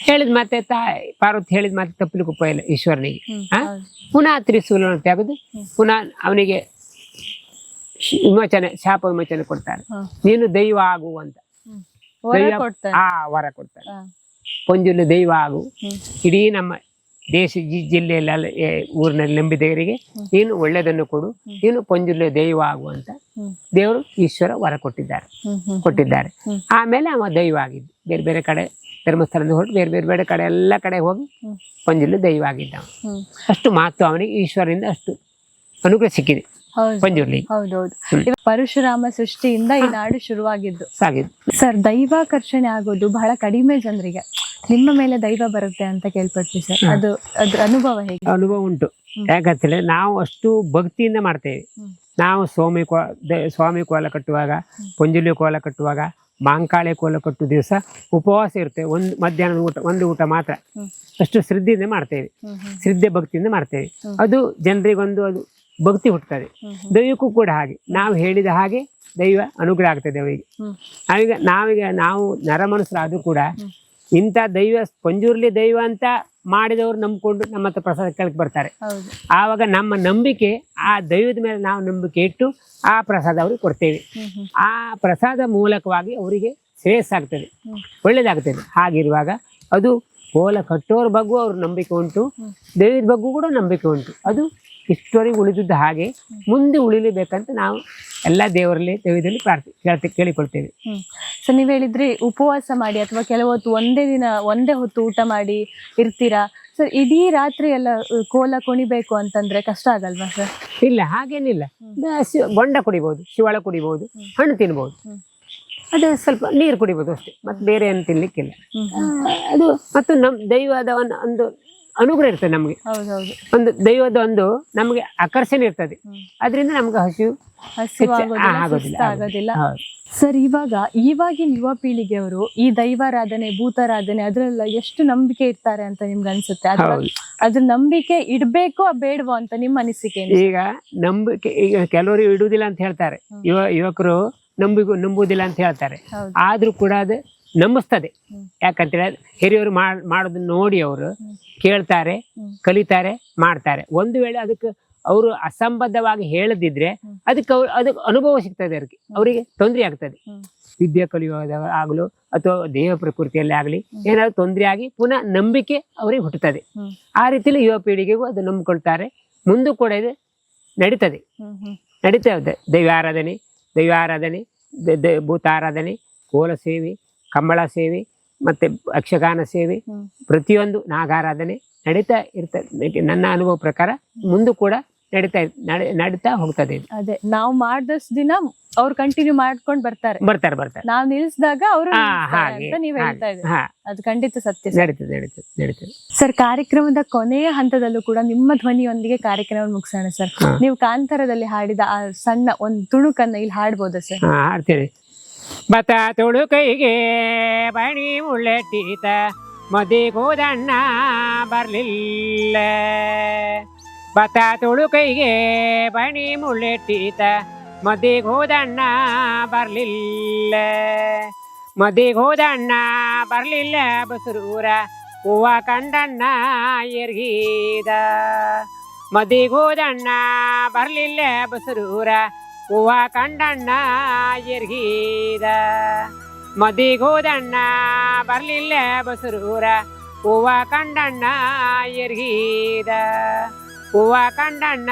ಹೇಳಿದ ಮತ್ತೆ ತಾಯಿ ಪಾರ್ವತಿ ಹೇಳಿದ ಮತ್ತೆ ತಪ್ಪಲಿಕ್ಕೆ ಉಪಾಯ ಇಲ್ಲ ಈಶ್ವರನಿಗೆ. ಪುನಃ ತ್ರಿಸೂಲ ತೆಗೆದು. ಪುನಃ ಅವನಿಗೆ ವಿಮೋಚನೆ ಶಾಪ ವಿಮೋಚನೆ ಕೊಡ್ತಾರೆ. ನೀನು ದೈವ ಆಗು ಅಂತ. ವರ ದೈವ- ಕೊಡ್ತಾರೆ. ಆ ವರ ಕೊಡ್ತಾರೆ. ಪಂಜುಲು ದೈವ ಆಗು. ಇಡೀ ನಮ್ಮ ದೇಶ ಜಿಲ್ಲೆಯಲ್ಲ ಊರಿನಲ್ಲಿ ನಂಬಿದವರಿಗೆ. ನೀನು ಒಳ್ಳೆಯದನ್ನು ಕೊಡು. ನೀನು ಪಂಜುಲು ದೈವ ಆಗು ಅಂತ ದೇವರು ಈಶ್ವರ ವರ ಕೊಟ್ಟಿದ್ದಾರೆ. ಕೊಟ್ಟಿದ್ದಾರೆ. ಆಮೇಲೆ ಅವ ದೈವ ಆಗಿದ್ದು. ಬೇರೆ ಬೇರೆ ಕಡೆ ಧರ್ಮಸ್ಥಳದಿಂದ ಹೊರಟು ಬೇರೆ ಬೇರೆ ಬೇರೆ ಕಡೆ ಎಲ್ಲ ಕಡೆ ಹೋಗಿ. ಪಂಜುಲು ದೈವ ಆಗಿದ್ದ. ಅಷ್ಟು ಮಾತು ಅವನಿಗೆ ಈಶ್ವರಿಂದ ಅಷ್ಟು ಅನುಗ್ರಹ ಸಿಕ್ಕಿದೆ ಪಂಜುರ್ಲಿ. ಹೌದೌದು. ಪರಶುರಾಮ ಸೃಷ್ಟಿಯಿಂದ ಈ ನಾಡು ಶುರುವಾಗಿದ್ದು. ಸಾಗಿದ್ದು. ಸರ್ ದೈವಾಕರ್ಷಣೆ ಆಗೋದು ಬಹಳ ಕಡಿಮೆ ಜನರಿಗೆ. ನಿಮ್ಮ ಮೇಲೆ ದೈವ ಬರುತ್ತೆ ಅಂತ ಕೇಳ್ಪಟ್ವಿ ಸರ್. ಅದು ಅದ್ರ ಅನುಭವ ಹೇಗೆ? ಅನುಭವ ಉಂಟು. ಯಾಕಂತೇಳಿ ನಾವು ಅಷ್ಟು ಭಕ್ತಿಯಿಂದ ಮಾಡ್ತೇವೆ. ನಾವು ಸ್ವಾಮಿ ಕೋ ಸ್ವಾಮಿ ಕೋಲ ಕಟ್ಟುವಾಗ ಪಂಜುಲಿ ಕೋಲ ಕಟ್ಟುವಾಗ ಮಾಂಕಾಳೆ ಕೋಲ ಕೊಟ್ಟು ದಿವಸ ಉಪವಾಸ ಇರ್ತೇವೆ ಒಂದು ಮಧ್ಯಾಹ್ನ ಊಟ ಒಂದು ಊಟ ಮಾತ್ರ. ಅಷ್ಟು ಶ್ರದ್ಧೆಯಿಂದ ಮಾಡ್ತೇವೆ. ಶ್ರದ್ಧೆ ಭಕ್ತಿಯಿಂದ ಮಾಡ್ತೇವೆ. ಅದು ಜನರಿಗೊಂದು ಅದು ಭಕ್ತಿ ಹುಟ್ಟುತ್ತದೆ. ದೈವಕ್ಕೂ ಕೂಡ ಹಾಗೆ. ನಾವು ಹೇಳಿದ ಹಾಗೆ ದೈವ ಅನುಗ್ರಹ ಆಗ್ತದೆ ಅವರಿಗೆ. ಅವೀಗ ನಾವೀಗ ನಾವೀಗ ನಾವು ನರಮನುಷ್ಯರಾದ್ರೂ ಕೂಡ. ಇಂಥ ದೈವ ಪಂಜುರ್ಲಿ ದೈವ ಅಂತ ಮಾಡಿದವರು ನಂಬ್ಕೊಂಡು ನಮ್ಮ ಹತ್ರ ಪ್ರಸಾದ ಕೇಳಕ್ ಬರ್ತಾರೆ. ಆವಾಗ ನಮ್ಮ ನಂಬಿಕೆ ಆ ದೈವದ ಮೇಲೆ ನಾವು ನಂಬಿಕೆ ಇಟ್ಟು ಆ ಪ್ರಸಾದ ಅವ್ರಿಗೆ ಕೊಡ್ತೇವೆ. ಆ ಪ್ರಸಾದ ಮೂಲಕವಾಗಿ ಅವರಿಗೆ ಶ್ರೇಯಸ್ಸಾಗ್ತದೆ. ಒಳ್ಳೇದಾಗ್ತದೆ ಹಾಗಿರುವಾಗ ಅದು ಕೋಲ ಕಟ್ಟೋರ ಬಗ್ಗೂ ಅವ್ರ ನಂಬಿಕೆ ಉಂಟು. ದೈವದ ಬಗ್ಗೂ ಕೂಡ ನಂಬಿಕೆ ಉಂಟು. ಅದು ಇಷ್ಟವರೆಗೆ ಉಳಿದಿದ್ದು ಹಾಗೆ ಮುಂದೆ ಉಳಿಲೇಬೇಕಂತ ನಾವು ಎಲ್ಲ ದೇವರಲ್ಲಿ ದೈವದಲ್ಲಿ ಪ್ರಾರ್ಥಿ ಕೇಳ್ತಿ ಕೇಳಿಕೊಳ್ತೇವೆ. ಸೊ ನೀವು ಹೇಳಿದ್ರಿ ಉಪವಾಸ ಮಾಡಿ ಅಥವಾ ಕೆಲವೊತ್ತು ಒಂದೇ ದಿನ ಒಂದೇ ಹೊತ್ತು ಊಟ ಮಾಡಿ ಇರ್ತೀರಾ? ಸರ್ ಇಡೀ ರಾತ್ರಿ ಎಲ್ಲ ಕೋಲ ಕುಣಿಬೇಕು ಅಂತಂದ್ರೆ ಕಷ್ಟ ಆಗಲ್ವಾ ಸರ್? ಇಲ್ಲ ಹಾಗೇನಿಲ್ಲ. ಗೊಂಡ ಕುಡಿಬಹುದು ಶಿ- ಬೊಂಡ ಕುಡಿಬೋದು ಶಿವಳ ಕುಡಿಬಹುದು. ಹಣ್ಣು ತಿನ್ಬೋದು. ಅದು ಸ್ವಲ್ಪ ನೀರು ಕುಡಿಬೋದು ಅಷ್ಟೇ ಮತ್ತೆ ಬೇರೆ ಏನು ತಿನ್ಲಿಕ್ಕಿಲ್ಲ. ಆ, ಅದು ಮತ್ತು ನಮ್ ದೈವದ ಒಂದು ಒಂದು ಅನುಗ್ರಹ ಇರ್ತದೆ ನಮಗೆ. ಒಂದು ದೈವದ ಒಂದು ನಮಗೆ ಆಕರ್ಷಣೆ ಇರ್ತದೆ. ಅದರಿಂದ ನಮ್ಗೆ ಹಸಿವು ಆಗೋದಿಲ್ಲ. ಸರ್ ಇವಾಗ ಇವಾಗಿನ ಯುವ ಪೀಳಿಗೆಯವರು ಈ ದೈವಾರಾಧನೆ ಭೂತಾರಾಧನೆ ಅದರಲ್ಲ ಎಷ್ಟು ನಂಬಿಕೆ ಇರ್ತಾರೆ ಅಂತ ನಿಮ್ಗೆ ಅನ್ಸುತ್ತೆ? ಅದ್ರ ನಂಬಿಕೆ ಇಡ್ಬೇಕೋ ಬೇಡವೋ ಅಂತ ನಿಮ್ಮ ಅನಿಸಿಕೆ ಈಗ ನಂಬಿಕೆ ಈಗ ಕೆಲವರು ಇಡುವುದಿಲ್ಲ ಅಂತ ಹೇಳ್ತಾರೆ. ಯುವ ಯುವಕರು ನಂಬಿಗೂ ನಂಬುವುದಿಲ್ಲ ಅಂತ ಹೇಳ್ತಾರೆ. ಆದ್ರೂ ಕೂಡ ಅದು ನಂಬಿಸ್ತದೆ. ಯಾಕಂತೇಳಿ ಹಿರಿಯವರು ಮಾಡ್ ಮಾಡೋದನ್ನ ನೋಡಿ ಅವರು. ಕೇಳ್ತಾರೆ ಕಲಿತಾರೆ ಮಾಡ್ತಾರೆ. ಒಂದು ವೇಳೆ ಅದಕ್ಕೆ ಅವರು ಅಸಂಬದ್ಧವಾಗಿ ಹೇಳದಿದ್ರೆ. ಅದಕ್ಕೆ ಅವ್ರು ಅದಕ್ಕೆ ಅನುಭವ ಸಿಗ್ತದೆ ಅವ್ರಿಗೆ. ಅವರಿಗೆ ತೊಂದರೆ ಆಗ್ತದೆ. ವಿದ್ಯೆ ಕಲಿಯೋದ ಆಗಲು ಅಥವಾ ದೇಹ ಪ್ರಕೃತಿಯಲ್ಲಿ ಆಗಲಿ ಏನಾದ್ರು ತೊಂದರೆ ಆಗಿ ಪುನಃ ನಂಬಿಕೆ ಅವರಿಗೆ ಹುಟ್ಟುತ್ತದೆ. ಆ ರೀತಿಯಲ್ಲಿ ಯುವ ಪೀಳಿಗೆಗೂ ಅದು ನಂಬಿಕೊಳ್ತಾರೆ. ಮುಂದೂ ಕೂಡ ಇದು ನಡೀತದೆ. ನಡೀತಾ ಇದೆ. ದೈವಾರಾಧನೆ ದೈವಾರಾಧನೆ ಭೂತಾರಾಧನೆ ಕೋಲ ಸೇವೆ ಕಂಬಳ ಸೇವೆ ಮತ್ತೆ ಯಕ್ಷಗಾನ ಸೇವೆ ಪ್ರತಿಯೊಂದು ನಾಗಾರಾಧನೆ ನಡೀತಾ ಇರ್ತದೆ. ನನ್ನ ಅನುಭವ ಪ್ರಕಾರ ಮುಂದೆ ಕೂಡ ನಡೀತಾ ನಡೀತಾ ಹೋಗ್ತದೆ ಅದೇ ನಾವು ಮಾಡಿದಷ್ಟು ದಿನ ಅವ್ರು ಕಂಟಿನ್ಯೂ ಮಾಡ್ಕೊಂಡು ಬರ್ತಾರೆ. ಬರ್ತಾರೆ ಬರ್ತಾರೆ. ನಾವು ನಿಲ್ಸಿದಾಗ ಅವರು ನೀವ್ ಹೇಳ್ತಾ ಇದ್ದೀರಿ. ಅದು ಖಂಡಿತ ಸತ್ಯ. ನಡೀತದೆ ನಡೀತದೆ ನಡೀತದೆ. ಸರ್ ಕಾರ್ಯಕ್ರಮದ ಕೊನೆಯ ಹಂತದಲ್ಲೂ ಕೂಡ ನಿಮ್ಮ ಧ್ವನಿಯೊಂದಿಗೆ ಕಾರ್ಯಕ್ರಮ ಮುಗಿಸೋಣ ಸರ್. ನೀವು ಕಾಂತಾರದಲ್ಲಿ ಹಾಡಿದ ಆ ಸಣ್ಣ ಒಂದು ತುಣುಕನ್ನ ಇಲ್ಲಿ ಹಾಡ್ಬೋದಾ ಸರ್? ಹಾಡ್ತೇನೆ. ಬತ ತುಳು ಕೈಗೆ ಬಣಿ ಮುಳ್ಳೆಟ್ಟೀತ ಮದಿಗೋದಣ್ಣ ಬರ್ಲಿಲ್ಲ ಬತ ತುಳು ಕೈಗೆ ಬಣಿ ಮುಳ್ಳೆಟ್ಟೀತ ಮದಿಗೋದಣ್ಣ ಬರ್ಲಿಲ್ಲ ಮದಿಗೋದಣ್ಣ ಬರ್ಲಿಲ್ಲ ಬಸರೂರ ಹೂವ ಕಂಡಣ್ಣ ಎರ್ಗೀದ ಮದಿಗೋದಣ್ಣ ಬರ್ಲಿಲ್ಲ ಬಸರೂರ ಹೂವ ಕಂಡಣ್ಣ ಎರ್ಗೀದ. ಮದಿಗೋದಣ್ಣ ಬರ್ಲಿಲ್ಲ ಬಸರೂರ. ಹೂವ ಕಂಡಣ್ಣ ಎರ್ಗೀದ. ಹೂವ ಕಂಡಣ್ಣ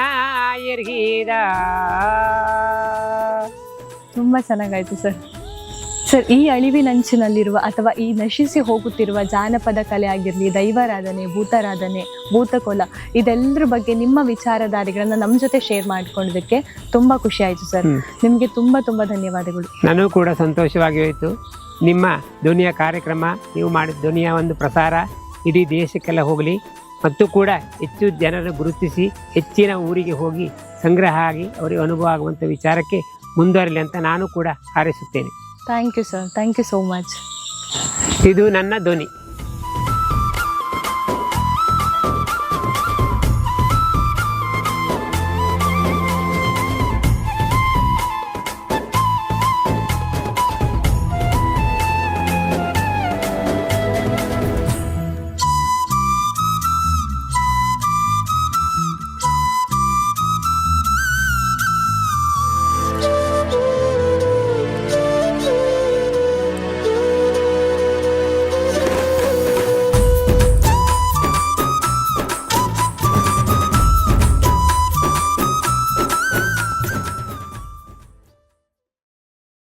ಎರ್ಗೀದ. ತುಂಬ ಚೆನ್ನಾಗಾಯ್ತು ಸರ್. ಸರ್ ಈ ಅಳಿವಿನಂಚಿನಲ್ಲಿರುವ ಅಥವಾ ಈ ನಶಿಸಿ ಹೋಗುತ್ತಿರುವ ಜಾನಪದ ಕಲೆ ಆಗಿರಲಿ ದೈವಾರಾಧನೆ ಭೂತಾರಾಧನೆ ಭೂತಕೋಲ ಇದೆಲ್ಲರ ಬಗ್ಗೆ ನಿಮ್ಮ ವಿಚಾರಧಾರೆಗಳನ್ನ ನಮ್ಮ ಜೊತೆ ಶೇರ್ ಮಾಡ್ಕೊಂಡಿದ್ದಕ್ಕೆ ತುಂಬಾ ಖುಷಿ ಆಯಿತು ಸರ್ ನಿಮಗೆ ತುಂಬ ತುಂಬಾ ತುಂಬಾ ಧನ್ಯವಾದಗಳು. ನನಗೂ ಕೂಡ ಸಂತೋಷವಾಗಿ ಹೋಯಿತು. ನಿಮ್ಮ ಧ್ವನಿಯ ಕಾರ್ಯಕ್ರಮ ನೀವು ಮಾಡಿದ ಧ್ವನಿಯ ಒಂದು ಪ್ರಸಾರ ಇಡೀ ದೇಶಕ್ಕೆಲ್ಲ ಹೋಗಲಿ. ಮತ್ತು ಕೂಡ ಹೆಚ್ಚು ಜನರನ್ನು ಗುರುತಿಸಿ ಹೆಚ್ಚಿನ ಊರಿಗೆ ಹೋಗಿ ಸಂಗ್ರಹ ಆಗಿ ಅವರಿಗೆ ಅನುಭವ ಆಗುವಂಥ ವಿಚಾರಕ್ಕೆ ಮುಂದುವರಲಿ ಅಂತ ನಾನು ಕೂಡ ಹಾರೈಸುತ್ತೇನೆ. Thank you sir thank you so much ಇದು ನನ್ನ ಧ್ವನಿ.